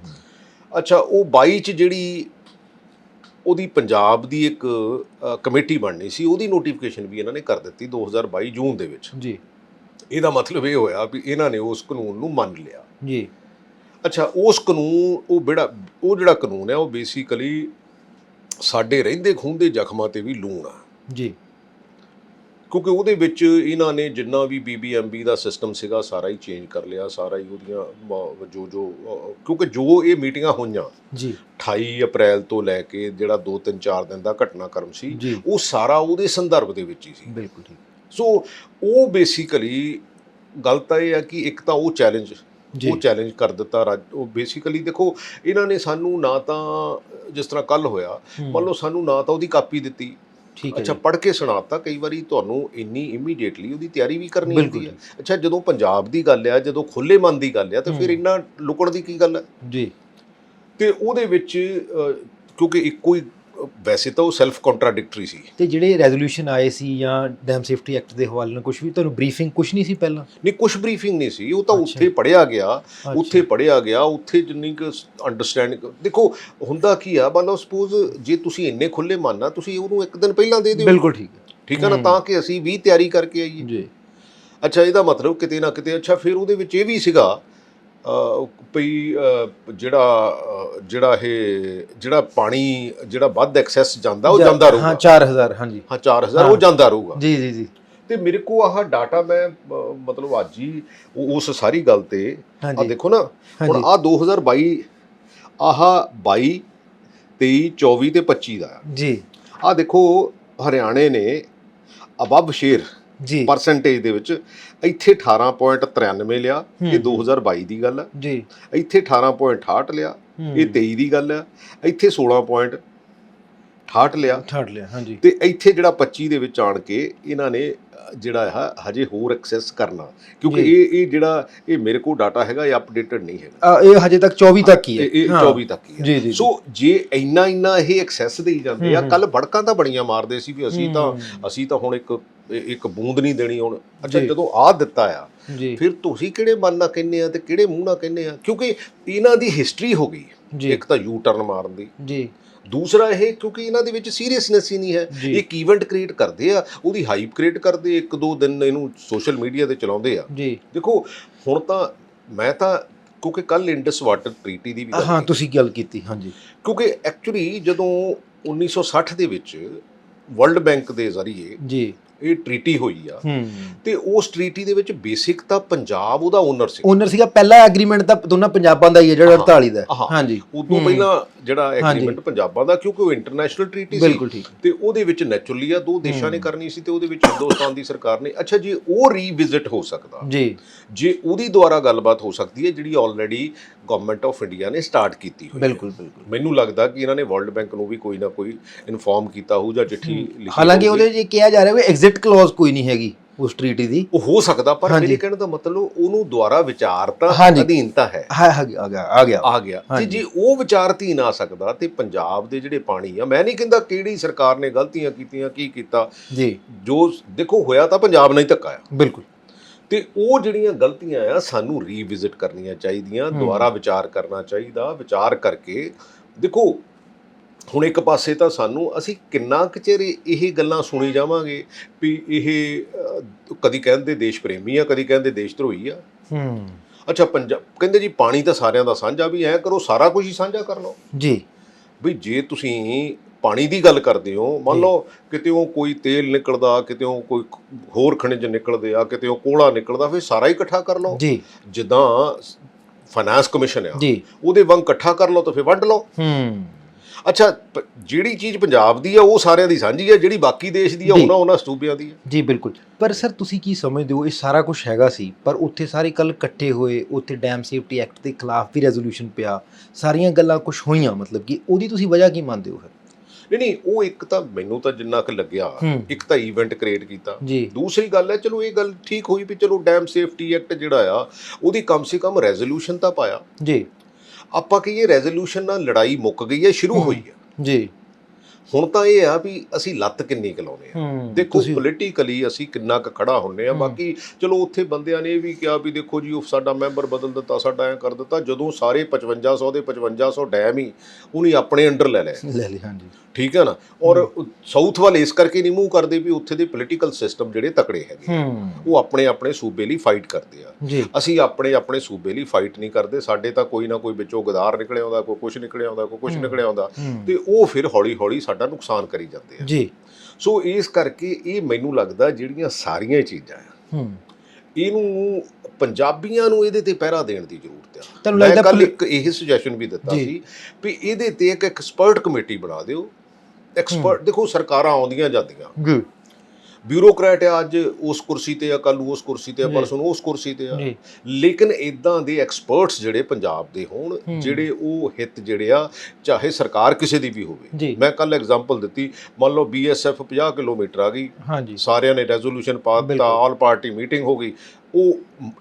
ਅੱਛਾ ਉਹ 22 ਚ ਜਿਹੜੀ ਉਹਦੀ ਪੰਜਾਬ ਦੀ ਇੱਕ ਕਮੇਟੀ ਬਣਨੀ ਸੀ ਉਹਦੀ ਨੋਟੀਫਿਕੇਸ਼ਨ ਵੀ ਇਹਨਾਂ ਨੇ ਕਰ ਦਿੱਤੀ 2022 ਜੂਨ ਦੇ ਵਿੱਚ। ਜੀ। ਇਹਦਾ ਮਤਲਬ ਇਹ ਹੋਇਆ ਵੀ ਇਹਨਾਂ ਨੇ ਉਸ ਕਾਨੂੰਨ ਨੂੰ ਮੰਨ ਲਿਆ। ਜੀ। ਅੱਛਾ ਉਸ ਕਾਨੂੰਨ ਉਹ ਜਿਹੜਾ ਉਹ ਜਿਹੜਾ ਕਾਨੂੰਨ ਹੈ ਉਹ ਬੇਸਿਕਲੀ ਸਾਡੇ ਰਹਿੰਦੇ ਖੂੰਦੇ ਜ਼ਖਮਾਂ ਤੇ ਵੀ ਲੂਣ ਆ। ਜੀ। ਕਿਉਂਕਿ ਉਹਦੇ ਵਿੱਚ ਇਹਨਾਂ ਨੇ ਜਿੰਨਾ ਵੀ ਬੀਬੀਐਮਬੀ ਦਾ ਸਿਸਟਮ ਸੀਗਾ ਸਾਰਾ ਹੀ ਚੇਂਜ ਕਰ ਲਿਆ ਸਾਰਾ ਹੀ ਉਹਦੀਆਂ ਜੋ ਜੋ ਕਿਉਂਕਿ ਜੋ ਇਹ ਮੀਟਿੰਗਾਂ ਹੋਈਆਂ ਜੀ। 28 ਅਪ੍ਰੈਲ ਤੋਂ ਲੈ ਕੇ ਜਿਹੜਾ 2 3 4 ਦਿਨ ਦਾ ਘਟਨਾਕ੍ਰਮ ਸੀ ਉਹ ਸਾਰਾ ਉਹਦੇ ਸੰਦਰਭ ਦੇ ਵਿੱਚ ਹੀ ਸੀ। ਬਿਲਕੁਲ ਠੀਕ। ਸੋ ਉਹ ਬੇਸਿਕਲੀ ਗੱਲ ਤਾਂ ਇਹ ਹੈ ਕਿ ਇੱਕ ਤਾਂ ਉਹ ਚੈਲੰਜ ਉਹ ਚੈਲੰਜ ਕਰ ਦਿੱਤਾ ਰਾਜ ਉਹ ਬੇਸਿਕਲੀ ਦੇਖੋ ਇਹਨਾਂ ਨੇ ਸਾਨੂੰ ਨਾ ਤਾਂ ਜਿਸ ਤਰ੍ਹਾਂ ਕੱਲ ਹੋਇਆ ਮੰਨ ਲਓ ਸਾਨੂੰ ਨਾ ਤਾਂ ਉਹਦੀ ਕਾਪੀ ਦਿੱਤੀ ਠੀਕ ਹੈ ਅੱਛਾ। ਪੜ੍ਹ ਕੇ ਸੁਣਾਤਾ ਕਈ ਵਾਰੀ ਤੁਹਾਨੂੰ ਇੰਨੀ ਇਮੀਡੀਏਟਲੀ ਉਹਦੀ ਤਿਆਰੀ ਵੀ ਕਰਨੀ ਹੁੰਦੀ ਹੈ ਅੱਛਾ ਜਦੋਂ ਪੰਜਾਬ ਦੀ ਗੱਲ ਆ ਜਦੋਂ ਖੁੱਲੇ ਮਨ ਦੀ ਗੱਲ ਆ ਤਾਂ ਫਿਰ। ਇੰਨਾ ਲੁਕਣ ਦੀ ਕੀ ਗੱਲ ਹੈ ਜੀ ਤੇ ਉਹਦੇ ਵਿੱਚ ਕਿਉਂਕਿ ਇੱਕੋ ਹੀ ਵੈਸੇ ਤਾਂ ਉਹ ਸੈਲਫ ਕੰਟਰਾਡਿਕਟਰੀ ਸੀ। ਤੇ ਜਿਹੜੇ ਰੈਜ਼ੋਲੂਸ਼ਨ ਆਏ ਸੀ ਜਾਂ ਡੈਮ ਸੇਫਟੀ ਐਕਟ ਦੇ ਹਵਾਲੇ ਨਾਲ ਕੁਝ ਵੀ ਤੁਹਾਨੂੰ ਬਰੀਫਿੰਗ ਕੁਝ ਨਹੀਂ ਸੀ ਪਹਿਲਾਂ? ਨਹੀਂ ਕੁਝ ਬਰੀਫਿੰਗ ਨਹੀਂ ਸੀ। ਉਹ ਤਾਂ। ਉੱਥੇ ਪੜਿਆ ਗਿਆ। ਉੱਥੇ ਪੜਿਆ ਗਿਆ। ਉੱਥੇ ਜਿੰਨੀ ਕੁ ਅੰਡਰਸਟੈਂਡਿੰਗ ਦੇਖੋ ਹੁੰਦਾ ਕੀ ਆ ਮੰਨ ਲਓ ਸਪੋਜ਼ ਜੇ ਤੁਸੀਂ ਇੰਨੇ ਖੁੱਲੇ ਮਨ ਨਾਲ ਤੁਸੀਂ ਉਹਨੂੰ ਇੱਕ ਦਿਨ ਪਹਿਲਾਂ ਦੇ ਦਿਓ। ਬਿਲਕੁਲ ਠੀਕ ਹੈ। ਠੀਕ ਹੈ ਨਾ। ਤਾਂ ਕਿ ਅਸੀਂ ਵੀ ਤਿਆਰੀ ਕਰਕੇ ਆਈਏ। ਜੀ। ਅੱਛਾ ਇਹਦਾ ਮਤਲਬ ਕਿਤੇ ਨਾ ਕਿਤੇ ਅੱਛਾ ਫਿਰ ਉਹਦੇ ਵਿੱਚ ਇਹ ਵੀ ਸੀਗਾ ਅ, ਜਿਹੜਾ ਜਿਹੜਾ ਇਹ ਜਿਹੜਾ ਪਾਣੀ ਜਿਹੜਾ ਵੱਧ ਐਕਸੈਸ ਜਾਂਦਾ ਉਹ ਜਾਂਦਾ ਹਾਂ ਰਹੂਗਾ 4000 ਹਾਂਜੀ। ਹਾਂ 4000 ਉਹ ਹਾਂ। ਜਾਂਦਾ ਰਹੂਗਾ। ਜੀ ਜੀ ਜੀ। ਤੇ ਮੇਰੇ ਕੋ ਆਹ ਡਾਟਾ ਮੈਂ ਮਤਲਬ ਅੱਜ ਹੀ ਉਸ ਸਾਰੀ ਗੱਲ ਤੇ ਆ ਦੇਖੋ ਨਾ ਹੁਣ ਆ 2022 ਆਹ 22 23 24 ਤੇ 25 ਦਾ ਜੀ। ਆ ਦੇਖੋ ਹਰਿਆਣੇ ਨੇ ਅਬਵ ਸ਼ੇਰ ਜੀ। ਪਰਸੈਂਟੇਜ ਦੇ ਵਿੱਚ ਇੱਥੇ 18.93 ਲਿਆ ਇਹ ਹੂੰ। 2022 ਦੀ ਗੱਲ ਹੈ। ਜੀ। ਇੱਥੇ 18.68 ਲਿਆ ਇਹ 23 ਦੀ ਗੱਲ ਹੈ। ਇੱਥੇ 16.68 ਲਿਆ। ਛੱਡ ਲਿਆ ਹਾਂਜੀ। ਤੇ ਇੱਥੇ ਜਿਹੜਾ 25 ਦੇ ਵਿੱਚ ਆਣ ਕੇ ਇਹਨਾਂ ਨੇ ਜਿਹੜਾ ਹੈ ਹਜੇ ਹੋਰ ਐਕਸੈਸ ਕਰਨਾ। ਕਿਉਂਕਿ। ਇਹ ਇਹ ਜਿਹੜਾ ਇਹ ਮੇਰੇ ਕੋਲ ਡਾਟਾ ਹੈਗਾ ਇਹ ਅਪਡੇਟਡ ਨਹੀਂ ਹੈਗਾ। ਇਹ ਹਜੇ ਤੱਕ 24 ਤੱਕ ਹੀ ਹੈ। ਇਹ ਇਹ ਹਾਂ। 24 ਤੱਕ ਹੀ ਹੈ। ਜੀ ਜੀ ਸੋ ਜੇ ਇੰਨਾ ਇੰਨਾ ਇਹ ਐਕਸੈਸ ਦੇਈ ਜਾਂਦੇ ਆ ਕੱਲ ਬੜਕਾਂ ਤਾਂ ਬੜੀਆਂ ਮਾਰਦੇ ਸੀ ਵੀ ਅਸੀਂ ਤਾਂ ਅਸੀਂ ਤਾਂ ਹੁਣ ਇੱਕ ਇੱਕ ਬੂੰਦ ਨਹੀਂ ਦੇਣੀ ਹੁਣ। ਅੱਛਾ। ਜਦੋਂ ਆ ਦਿੱਤਾ ਆ ਫਿਰ ਤੁਸੀਂ ਕਿਹੜੇ ਮਨ ਨਾਲ ਕਹਿੰਦੇ ਆ ਤੇ ਕਿਹੜੇ ਮੂੰਹ ਨਾਲ ਕਹਿੰਦੇ ਆ? ਕਿਉਂਕਿ ਇਹਨਾਂ ਦੀ ਹਿਸਟਰੀ ਹੋ ਗਈ। ਇੱਕ ਤਾਂ ਯੂ ਟਰਨ ਮਾਰਨ ਦੀ। ਜੀ। ਦੂਸਰਾ ਇਹ ਕਿਉਂਕਿ ਇਹਨਾਂ ਦੇ ਵਿੱਚ ਸੀਰੀਅਸਨੈਸ ਹੀ ਨਹੀਂ ਹੈ। ਇੱਕ ਇਵੈਂਟ ਕ੍ਰੀਏਟ ਕਰਦੇ ਆ ਉਹਦੀ ਹਾਈਪ ਕ੍ਰੀਏਟ ਕਰਦੇ ਇੱਕ ਦੋ ਦਿਨ ਇਹਨੂੰ ਸੋਸ਼ਲ ਮੀਡੀਆ ਤੇ ਚਲਾਉਂਦੇ ਆ। ਦੇਖੋ ਹੁਣ ਤਾਂ ਮੈਂ ਤਾਂ ਕਿਉਂਕਿ ਕੱਲ ਇੰਡਸ ਵਾਟਰ ਟ੍ਰੀਟੀ ਦੀ ਵੀ ਗੱਲ ਹਾਂ। ਤੁਸੀਂ ਗੱਲ ਕੀਤੀ ਹਾਂਜੀ। ਕਿਉਂਕਿ ਐਕਚੁਅਲੀ ਜਦੋਂ 1960 ਦੇ ਵਿੱਚ ਵਰਲਡ ਬੈਂਕ ਦੇ ਜ਼ਰੀਏ ਜੀ। ਇਹ ਟ੍ਰੀਟੀ ਹੋਈ ਆ ਤੇ ਉਸ ਟ੍ਰੀਟੀ ਦੇ ਵਿੱਚ ਬੇਸਿਕ ਤਾਂ ਪੰਜਾਬ ਉਹਦਾ ਓਨਰ ਸੀ ਓਨਰ ਸੀਗਾ ਪਹਿਲਾ ਐਗਰੀਮੈਂਟ ਤਾਂ ਦੋਨਾਂ ਪੰਜਾਬਾਂ ਦਾ ਹੀ ਹੈ ਜਿਹੜਾ ਹਾਂ, 48 ਦਾ। ਹਾਂਜੀ। ਉਦੋਂ। ਪਹਿਲਾਂ ਜਿਹੜਾ। ਐਗਰੀਮੈਂਟ ਪੰਜਾਬਾਂ ਦਾ ਕਿਉਂਕਿ ਉਹ ਇੰਟਰਨੈਸ਼ਨਲ ਟ੍ਰੀਟੀ ਸੀ ਤੇ ਉਹਦੇ ਵਿੱਚ ਨੈਚੁਰਲੀ ਆ ਦੋ ਦੇਸ਼ਾਂ ਨੇ। ਕਰਨੀ ਸੀ ਤੇ ਉਹਦੇ ਵਿੱਚ ਹਿੰਦੁਸਤਾਨ ਦੀ ਸਰਕਾਰ ਨੇ ਅੱਛਾ ਜੀ ਉਹ ਰੀਵਿਜ਼ਿਟ ਹੋ ਸਕਦਾ ਜੀ ਜੇ ਉਹਦੀ ਦੁਆਰਾ ਗੱਲਬਾਤ ਹੋ ਸਕਦੀ ਹੈ ਜਿਹੜੀ ਆਲਰੇਡੀ ਗਵਰਨਮੈਂਟ ਆਫ ਇੰਡੀਆ ਨੇ ਸਟਾਰਟ ਕੀਤੀ ਹੋਈ। ਬਿਲਕੁਲ ਬਿਲਕੁਲ ਮੈਨੂੰ ਲੱਗਦਾ ਕਿ ਇਹਨਾਂ ਨੇ ਵਰਲਡ ਬੈਂਕ ਨੂੰ ਵੀ ਕੋਈ ਨਾ ਕੋਈ ਇਨਫੋਰਮ ਕੀਤਾ ਹੋਊ ਜਾਂ ਚਿੱਠੀ ਲਿਖੀ ਹਾਲਾਂਕਿ। ਉਹਦੇ 'ਚ ਇਹ ਕਿਹਾ ਜਾ ਰਿਹਾ ਵੀ ਐਗਜ਼ਿਟ ਕਲੌਜ਼ ਕੋਈ ਨਹੀਂ ਹੈਗੀ ਉਸ ਟ੍ਰੀਟੀ ਦੀ। ਉਹ ਹੋ ਸਕਦਾ ਪਰ। ਮੇਰੇ ਕਹਿਣ ਦਾ ਮਤਲਬ ਉਹਨੂੰ ਦੁਆਰਾ ਵਿਚਾਰ ਤਾਂ। ਅਧੀਨਤਾ ਹੈ। ਹਾਂ ਹਾਂ, ਆ ਗਿਆ ਆ ਗਿਆ। ਆ ਗਿਆ। ਤੇ। ਜੇ ਉਹ ਵਿਚਾਰਧੀਨ ਆ ਸਕਦਾ ਤੇ ਪੰਜਾਬ ਦੇ ਜਿਹੜੇ ਪਾਣੀ ਆ ਮੈਂ ਨਹੀਂ ਕਹਿੰਦਾ ਕਿਹੜੀ ਸਰਕਾਰ ਨੇ ਗਲਤੀਆਂ ਕੀਤੀਆਂ ਕੀ ਕੀਤਾ। ਜੀ। ਜੋ ਦੇਖੋ ਹੋਇਆ ਤਾਂ ਪੰਜਾਬ ਨਾਲ ਹੀ ਧੱਕਾ ਆ। ਬਿਲਕੁਲ। ਤੇ ਉਹ ਜਿਹੜੀਆਂ ਗਲਤੀਆਂ ਆ ਸਾਨੂੰ ਰੀਵਿਜ਼ਿਟ ਕਰਨੀਆਂ ਚਾਹੀਦੀਆਂ ਹੂੰ। ਦੁਬਾਰਾ ਵਿਚਾਰ ਕਰਨਾ ਚਾਹੀਦਾ ਵਿਚਾਰ ਕਰਕੇ। ਦੇਖੋ ਹੁਣ ਇੱਕ ਪਾਸੇ ਤਾਂ ਸਾਨੂੰ ਅਸੀਂ ਕਿੰਨਾ ਕੁ ਚਿਰ ਇਹ ਗੱਲਾਂ ਸੁਣੀ ਜਾਵਾਂਗੇ ਵੀ ਇਹ ਕਦੀ ਕਹਿੰਦੇ ਦੇਸ਼ ਪ੍ਰੇਮੀ ਆ ਕਦੀ ਕਹਿੰਦੇ ਦੇਸ਼ ਧਰੋਹੀ ਆ। ਹੂੰ। ਅੱਛਾ ਪੰਜਾਬ ਕਹਿੰਦੇ ਜੀ ਪਾਣੀ ਤਾਂ ਸਾਰਿਆਂ ਦਾ ਸਾਂਝਾ ਵੀ ਐ ਕਰੋ ਸਾਰਾ ਕੁਝ ਹੀ ਸਾਂਝਾ ਕਰ ਲਓ। ਜੀ। ਵੀ ਜੇ ਤੁਸੀਂ ਪਾਣੀ ਦੀ ਗੱਲ ਕਰਦੇ ਹੋ ਮੰਨ। ਲਓ ਕਿਤੇ ਉਹ ਕੋਈ ਤੇਲ ਨਿਕਲਦਾ ਕਿਤੇ ਉਹ ਕੋਈ ਹੋਰ ਖਣਿਜ ਨਿਕਲਦੇ ਆ ਕਿਤੇ ਉਹ ਕੋਲਾ ਨਿਕਲਦਾ ਫਿਰ ਸਾਰਾ ਹੀ ਇਕੱਠਾ ਕਰ ਲਓ। ਜੀ। ਜਿੱਦਾਂ ਫਾਈਨਾਂਸ ਕਮਿਸ਼ਨ ਆ ਜੀ। ਉਹਦੇ ਵਾਂਗ ਇਕੱਠਾ ਕਰ ਲਓ ਤਾਂ ਫਿਰ ਵੰਡ ਲਓ। ਹੂੰ। ਅੱਛਾ ਪ- ਜਿਹੜੀ ਚੀਜ਼ ਪੰਜਾਬ ਦੀ ਆ ਉਹ ਸਾਰਿਆਂ ਦੀ ਸਾਂਝੀ ਆ ਜਿਹੜੀ ਬਾਕੀ ਦੇਸ਼ ਦੀ ਆ ਜੀ। ਉਹਨਾਂ ਉਹਨਾਂ ਸਟੂਬਿਆਂ ਦੀ ਆ। ਜੀ ਬਿਲਕੁਲ। ਪਰ ਸਰ ਤੁਸੀਂ ਕੀ ਸਮਝਦੇ ਹੋ ਇਹ ਸਾਰਾ ਕੁਝ ਹੈਗਾ ਸੀ ਪਰ ਉੱਥੇ ਸਾਰੇ ਕੱਲ ਇਕੱਠੇ ਹੋਏ ਉੱਥੇ ਡੈਮ ਸੇਫਟੀ ਐਕਟ ਦੇ ਖਿਲਾਫ ਵੀ ਰੈਜ਼ੋਲੂਸ਼ਨ ਪਿਆ ਸਾਰੀਆਂ ਗੱਲਾਂ ਕੁਝ ਹੋਈਆਂ ਮਤਲਬ ਕਿ ਉਹਦੀ ਤੁਸੀਂ ਵਜ੍ਹਾ ਕੀ ਮੰਨਦੇ ਹੋ ਫਿਰ? ਨਹੀਂ ਨਹੀਂ ਉਹ ਇੱਕ ਤਾਂ ਮੈਨੂੰ ਤਾਂ ਜਿੰਨਾ ਕੁ ਲੱਗਿਆ ਹੂੰ। ਇੱਕ ਤਾਂ ਇਵੈਂਟ ਕ੍ਰੀਏਟ ਕੀਤਾ। ਜੀ। ਦੂਸਰੀ ਗੱਲ ਹੈ ਚਲੋ ਇਹ ਗੱਲ ਠੀਕ ਹੋਈ ਵੀ ਚਲੋ ਡੈਮ ਸੇਫਟੀ ਐਕਟ ਜਿਹੜਾ ਆ ਉਹਦੀ ਕਮ ਸੇ ਕਮ ਰੈਜ਼ੋਲੂਸ਼ਨ ਤਾਂ ਪਾਇਆ। ਜੀ। ਆਪਾਂ ਕਹੀਏ ਰੈਜ਼ੋਲੂਸ਼ਨ ਨਾਲ ਲੜਾਈ ਮੁੱਕ ਗਈ ਹੈ ਸ਼ੁਰੂ। ਹੋਈ ਹੈ ਜੀ ਹੁਣ ਤਾਂ ਇਹ ਆ ਵੀ ਅਸੀਂ ਲੱਤ ਕਿੰਨੀ ਕੁ ਲਾਉਨੇ ਆ ਦੇਖੋ ਪੋਲੀਟੀਕਲੀ ਅਸੀਂ ਕਿੰਨਾ ਕੁ ਖੜਾ ਹੁੰਨੇ ਆ। ਬਾਕੀ ਚਲੋ ਉੱਥੇ ਬੰਦਿਆਂ ਨੇ ਇਹ ਵੀ ਕਿਹਾ ਵੀ ਦੇਖੋ ਜੀ ਉਹ ਸਾਡਾ ਮੈਂਬਰ ਬਦਲ ਦਿੱਤਾ ਸਾਡਾ ਐ ਕਰ ਦਿੱਤਾ। ਜਦੋਂ ਸਾਰੇ 5500 ਦੇ 5500 ਡੈਮ ਹੀ ਉਹਨੇ ਆਪਣੇ ਅੰਡਰ ਲੈ ਲਏ। ਲੈ ਲਈ ਹਾਂਜੀ। ਠੀਕ ਹੈ ਨਾ? ਔਰ ਸਾਊਥ ਵੱਲ ਇਸ ਕਰਕੇ ਨਹੀਂ ਮੂਵ ਕਰਦੇ ਵੀ ਉੱਥੇ ਦੇ ਪੋਲੀਟੀਕਲ ਸਿਸਟਮ ਜਿਹੜੇ ਤਕੜੇ ਹੈਗੇ। ਉਹ ਆਪਣੇ ਆਪਣੇ ਸੂਬੇ ਲਈ ਫਾਈਟ ਕਰਦੇ ਆ। ਅਸੀਂ ਆਪਣੇ ਆਪਣੇ ਸੂਬੇ ਲਈ ਫਾਈਟ ਨਹੀਂ ਕਰਦੇ। ਸਾਡੇ ਤਾਂ ਕੋਈ ਨਾ ਕੋਈ ਵਿੱਚੋਂ ਗਦਾਰ ਨਿਕਲਿਆ ਆਉਂਦਾ ਕੋਈ ਕੁਝ ਨਿਕਲਿਆ ਆਉਂਦਾ ਕੋਈ ਕੁਝ ਹੂੰ। ਨਿਕਲਿਆ ਆਉਂਦਾ। ਤੇ ਉਹ ਫਿਰ ਹੌਲੀ ਹੌਲੀ ਸਾਡਾ ਨੁਕਸਾਨ ਕਰੀ ਜਾਂਦੇ ਆ। ਜੀ। ਸੋ ਇਸ ਕਰਕੇ ਇਹ ਮੈਨੂੰ ਲੱਗਦਾ ਜਿਹੜੀਆਂ ਸਾਰੀਆਂ ਚੀਜ਼ਾਂ ਆ ਹੂੰ। ਇਹਨੂੰ ਪੰਜਾਬੀਆਂ ਨੂੰ ਇਹਦੇ ਤੇ ਪਹਿਰਾ ਦੇਣ ਦੀ ਜ਼ਰੂਰਤ ਆ। ਤੁਹਾਨੂੰ ਲੱਗਦਾ ਕੱਲ ਇੱਕ ਇਹ ਸੁਜੈਸ਼ਨ ਵੀ ਦਿੱਤਾ। ਸੀ ਵੀ ਇਹਦੇ ਤੇ ਇੱਕ ਐਕਸਪਰਟ ਕਮੇਟੀ ਬਣਾ ਦਿਓ। ਐਕਸਪਰਟ ਦੇਖੋ ਸਰਕਾਰਾਂ ਆਉਂਦੀਆਂ ਜਾਂਦੀਆਂ। ਜੀ ਬਿਊਰੋਕਰੈਟ ਆ ਅੱਜ ਉਸ ਕੁਰਸੀ ਤੇ ਆ ਕੱਲ ਨੂੰ ਉਸ ਕੁਰਸੀ ਤੇ ਆ ਜੀ। ਪਰਸੋਂ ਨੂੰ ਉਸ ਕੁਰਸੀ ਤੇ ਆ। ਲੇਕਿਨ ਇਦਾਂ ਦੇ ਐਕਸਪਰਟਸ ਜਿਹੜੇ ਪੰਜਾਬ ਦੇ ਹੋਣ। ਜਿਹੜੇ ਉਹ ਹਿੱਤ ਜਿਹੜੇ ਆ ਚਾਹੇ ਸਰਕਾਰ ਕਿਸੇ ਦੀ ਵੀ ਹੋਵੇ। ਮੈਂ ਕੱਲ ਐਗਜ਼ਾਮਪਲ ਦਿੱਤੀ ਮੰਨ ਲਓ ਬੀਐਸਐਫ 50 ਕਿਲੋਮੀਟਰ ਆ ਗਈ। ਸਾਰਿਆਂ ਨੇ ਰੈਜ਼ੋਲੂਸ਼ਨ ਪਾ ਦਿੱਤਾ। ਆਲ ਪਾਰਟੀ ਮੀਟਿੰਗ ਹੋ ਗਈ। ਉਹ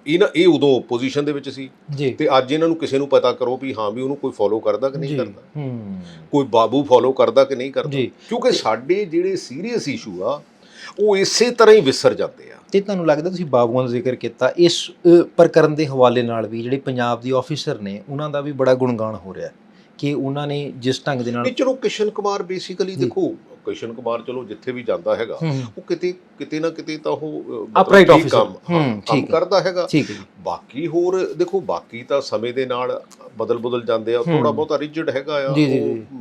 ਇਹਨਾਂ ਇਹ ਉਦੋਂ ਪੋਜੀਸ਼ਨ ਦੇ ਵਿੱਚ ਸੀ। ਤੇ ਅੱਜ ਇਹਨਾਂ ਨੂੰ ਕਿਸੇ ਨੂੰ ਪਤਾ ਕਰੋ ਵੀ ਹਾਂ ਵੀ ਉਹਨੂੰ ਕੋਈ ਫੋਲੋ ਕਰਦਾ ਕਿ ਨਹੀਂ ਕਰਦਾ। ਕੋਈ ਬਾਬੂ ਫੋਲੋ ਕਰਦਾ ਕਿ ਨਹੀਂ ਕਰਦਾ। ਕਿਉਂਕਿ ਸਾਡੇ ਜਿਹੜੇ ਸੀਰੀਅਸ ਇਸ਼ੂ ਆ ਉਹ ਇਸੇ ਤਰ੍ਹਾਂ ਹੀ ਵਿਸਰ ਜਾਂਦੇ ਆ ਤੇ ਤੁਹਾਨੂੰ ਲੱਗਦਾ ਤੁਸੀਂ ਬਾਬੂਆਂ ਦਾ ਜ਼ਿਕਰ ਕੀਤਾ ਇਸ ਪ੍ਰਕਰਨ ਦੇ ਹਵਾਲੇ ਨਾਲ ਵੀ ਜਿਹੜੇ ਪੰਜਾਬ ਦੀ ਆਫੀਸਰ ਨੇ ਉਹਨਾਂ ਦਾ ਵੀ ਬੜਾ ਗੁਣਗਾਨ ਹੋ ਰਿਹਾ ਕਿ ਉਹਨਾਂ ਨੇ ਜਿਸ ਢੰਗ ਦੇ ਨਾਲ ਚਲੋ ਕਿਸ਼ਨ ਕੁਮਾਰ ਬੇਸਿਕਲੀ। ਦੇਖੋ ਕਿਸ਼ਨ ਕੁਮਾਰ ਚਲੋ ਜਿੱਥੇ ਵੀ ਜਾਂਦਾ ਹੈਗਾ ਉਹ ਕਿਤੇ ਕਿਤੇ ਨਾ ਕਿਤੇ ਤਾਂ ਉਹ ਅ, ਮਤਲਬ Upright ਠੀਕ officer, ਕੰਮ। ਕਰਦਾ ਹੈਗਾ। ਬਾਕੀ ਹੋਰ ਦੇਖੋ ਬਾਕੀ ਤਾਂ ਸਮੇਂ ਦੇ ਨਾਲ ਬਦਲ ਬਦਲ ਜਾਂਦੇ ਆ। ਥੋੜਾ ਬਹੁਤਾ ਰਿਜਿਡ ਹੈਗਾ ਆ ਉਹ।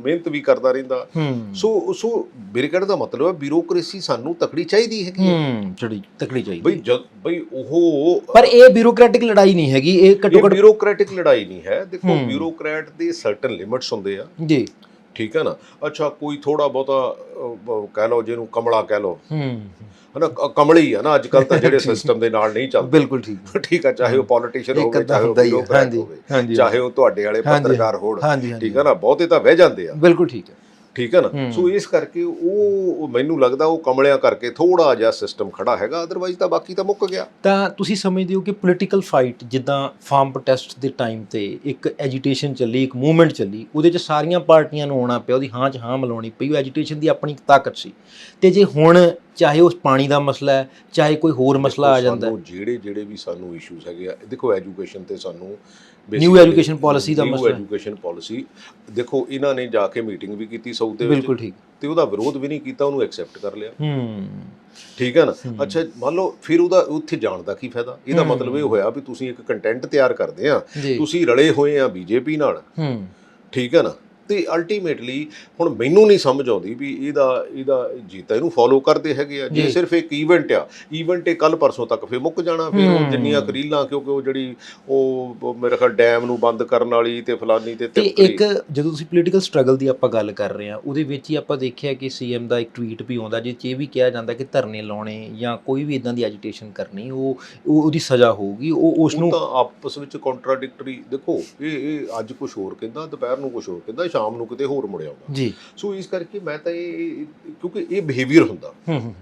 ਮਿਹਨਤ ਵੀ ਕਰਦਾ ਰਹਿੰਦਾ। ਸੋ ਸੋ ਮੇਰੇ ਕਹਿਣ ਦਾ ਮਤਲਬ ਹੈ ਬਿਊਰੋਕ੍ਰੇਸੀ ਸਾਨੂੰ ਤਕੜੀ ਚਾਹੀਦੀ ਹੈਗੀ ਹੈ। ਚੜੀ ਤਕੜੀ ਚਾਹੀਦੀ ਬਈ ਬਈ ਉਹ ਪਰ ਇਹ ਬਿਊਰੋਕ੍ਰੈਟਿਕ ਲੜਾਈ ਨਹੀਂ ਹੈਗੀ ਇਹ ਘੱਟੋ ਘੱਟ ਬਿਊਰੋਕ੍ਰੈਟਿਕ ਲੜਾਈ ਨਹੀਂ ਹੈ। ਦੇਖੋ। ਬਿਊਰੋਕ੍ਰੈਟ ਦੇ ਸਰਟਨ ਲਿਮਿਟਸ ਹੁੰਦੇ ਆ। ਜੀ। ਠੀਕ ਹੈ ਨਾ? ਅੱਛਾ ਕੋਈ ਥੋੜਾ ਬਹੁਤਾ ਕਹਿ ਲਓ ਜਿਹਨੂੰ ਕਮਲਾ ਕਹਿ ਲਓ। ਹੂੰ ਹਨਾ ਕਮਲੀ ਆ ਨਾ ਅੱਜ ਕੱਲ ਤਾਂ [laughs] ਜਿਹੜੇ। ਸਿਸਟਮ ਦੇ ਨਾਲ ਨਹੀਂ ਚੱਲਦੇ। ਬਿਲਕੁਲ ਠੀਕ। [laughs] ਠੀਕ ਆ ਚਾਹੇ ਉਹ ਪੋਲੀਟੀਸ਼ੀਅਨ ਹੋਵੇ ਚਾਹੇ ਉਹ ਹੀ ਹੈ ਹੋਵੇ ਹਾਂਜੀ ਚਾਹੇ ਉਹ ਤੁਹਾਡੇ ਵਾਲੇ ਪੱਤਰਕਾਰ ਹੋਣ। ਠੀਕ ਹੈ ਨਾ ਬਹੁਤੇ ਤਾਂ ਵਹਿ ਜਾਂਦੇ ਆ। ਬਿਲਕੁਲ ਠੀਕ ਹੈ। ਠੀਕ ਹੈ ਨਾ। ਸੋ ਇਸ ਕਰਕੇ ਉਹ ਮੈਨੂੰ ਲੱਗਦਾ ਉਹ ਕਮਲਿਆਂ ਕਰਕੇ ਥੋੜਾ ਜਿਹਾ ਸਿਸਟਮ ਖੜਾ ਹੈਗਾ ਅਦਰਵਾਈਜ਼ ਤਾਂ ਬਾਕੀ ਤਾਂ ਮੁੱਕ ਗਿਆ। ਤਾਂ ਤੁਸੀਂ ਸਮਝਦੇ ਹੋ ਕਿ ਪੋਲੀਟੀਕਲ ਫਾਈਟ ਜਿੱਦਾਂ ਫਾਰਮ ਪ੍ਰੋਟੈਸਟ ਦੇ ਟਾਈਮ ਤੇ ਇੱਕ ਐਜੀਟੇਸ਼ਨ ਚੱਲੀ ਇੱਕ ਮੂਵਮੈਂਟ ਚੱਲੀ ਉਹਦੇ 'ਚ ਸਾਰੀਆਂ ਪਾਰਟੀਆਂ ਨੂੰ ਆਉਣਾ ਪਿਆ ਉਹਦੀ ਹਾਂ 'ਚ ਹਾਂ ਮਿਲਾਉਣੀ ਪਈ ਉਹ ਐਜੀਟੇਸ਼ਨ ਦੀ ਆਪਣੀ ਤਾਕਤ ਸੀ। ਤੇ ਜੇ ਹੁਣ ਚਾਹੇ ਉਸ ਪਾਣੀ ਦਾ ਮਸਲਾ ਹੈ ਚਾਹੇ ਕੋਈ ਹੋਰ ਮਸਲਾ ਆ ਜਾਂਦਾ ਹੈ। ਜਿਹੜੇ ਜਿਹੜੇ ਵੀ ਸਾਨੂੰ ਇਸ਼ੂਸ ਹੈਗੇ ਆ ਦੇਖੋ ਐਜੂਕੇਸ਼ਨ ਤੇ ਸਾਨੂੰ New education policy ਦਾ ਮਸਲਾ। ਨਿਊ ਐਜੂਕੇਸ਼ਨ ਪਾਲਿਸੀ ਦੇਖੋ ਇਹਨਾਂ ਨੇ ਜਾ ਕੇ ਮੀਟਿੰਗ ਵੀ ਕੀਤੀ ਸਾਊਥ ਦੇ ਬਿਲਕੁਲ ਵਿੱਚ ਠੀਕ। ਤੇ ਉਹਦਾ ਵਿਰੋਧ ਵੀ ਨਹੀਂ ਕੀਤਾ ਉਹਨੂੰ ਐਕਸੈਪਟ ਕਰ ਲਿਆ। ਹੂੰ। ਠੀਕ ਹੈ ਨਾ। ਅੱਛਾ ਮੰਨ ਲਓ ਫਿਰ ਉਹਦਾ ਉੱਥੇ ਜਾਣ ਦਾ ਕੀ ਫਾਇਦਾ? ਇਹਦਾ। ਮਤਲਬ ਇਹ ਹੋਇਆ ਵੀ ਤੁਸੀਂ ਇੱਕ ਕੰਟੈਂਟ ਤਿਆਰ ਕਰਦੇ ਆ ਤੁਸੀਂ ਰਲੇ ਹੋਏ ਆ ਬੀਜੇਪੀ ਨਾਲ। ਹੂੰ। ਠੀਕ ਹੈ ਨਾ? ਤੇ ਅਲਟੀਮੇਟਲੀ ਹੁਣ ਮੈਨੂੰ ਨਹੀਂ ਸਮਝ ਆਉਂਦੀ ਵੀ ਇਹਦਾ ਇਹਦਾ ਜੀਤਾ ਇਹਨੂੰ ਫੋਲੋ ਕਰਦੇ ਹੈਗੇ ਆ ਜੇ। ਸਿਰਫ ਇੱਕ ਇਵੈਂਟ ਆ ਇਵੈਂਟ ਇਹ ਕੱਲ ਪਰਸੋਂ ਤੱਕ ਫੇ ਮੁੱਕ ਜਾਣਾ ਫਿਰ ਉਹ। ਜਿੰਨੀਆਂ ਕਰੀਲਾਂ ਕਿਉਂਕਿ ਉਹ ਜਿਹੜੀ ਉਹ ਮੇਰੇ ਖਿਆਲ ਡੈਮ ਨੂੰ ਬੰਦ ਕਰਨ ਵਾਲੀ ਤੇ ਫਲਾਨੀ ਤੇ ਤੇ। ਇੱਕ ਜਦੋਂ ਤੁਸੀਂ ਪੋਲੀਟੀਕਲ ਸਟਰਗਲ ਦੀ ਆਪਾਂ ਗੱਲ ਕਰ ਰਹੇ ਹਾਂ ਉਹਦੇ ਵਿੱਚ ਹੀ ਆਪਾਂ ਦੇਖਿਆ ਕਿ ਸੀਐਮ ਦਾ ਇੱਕ ਟਵੀਟ ਵੀ ਆਉਂਦਾ ਜਿਸ 'ਚ ਇਹ ਵੀ ਕਿਹਾ ਜਾਂਦਾ ਕਿ ਧਰਨੇ ਲਾਉਣੇ ਜਾਂ ਕੋਈ ਵੀ ਇਦਾਂ ਦੀ ਐਜੀਟੇਸ਼ਨ ਕਰਨੀ ਉਹ ਉਹ- ਉਹਦੀ ਸਜ਼ਾ ਹੋਊਗੀ ਉਹ ਉਸ ਨੂੰ ਤਾਂ ਆਪਸ ਵਿੱਚ ਕੰਟਰਾਡਿਕਟਰੀ ਦੇਖੋ ਇਹ ਇਹ ਅੱਜ ਕੁਝ ਹੋਰ ਕਹਿੰਦਾ ਦੁਪਹਿਰ ਨੂੰ ਕੁਝ ਹੋਰ ਕਹਿੰਦਾ ਸ਼ਾਮ ਨੂੰ ਕਿਤੇ ਹੋਰ ਮੁੜ ਆਉਂਦਾ ਜੀ। ਸੋ ਇਸ ਕਰਕੇ ਮੈਂ ਤਾਂ ਇਹ ਕਿਉਂਕਿ ਇਹ ਬਿਹੇਵੀਅਰ ਹੁੰਦਾ। ਹੂੰ ਹੂੰ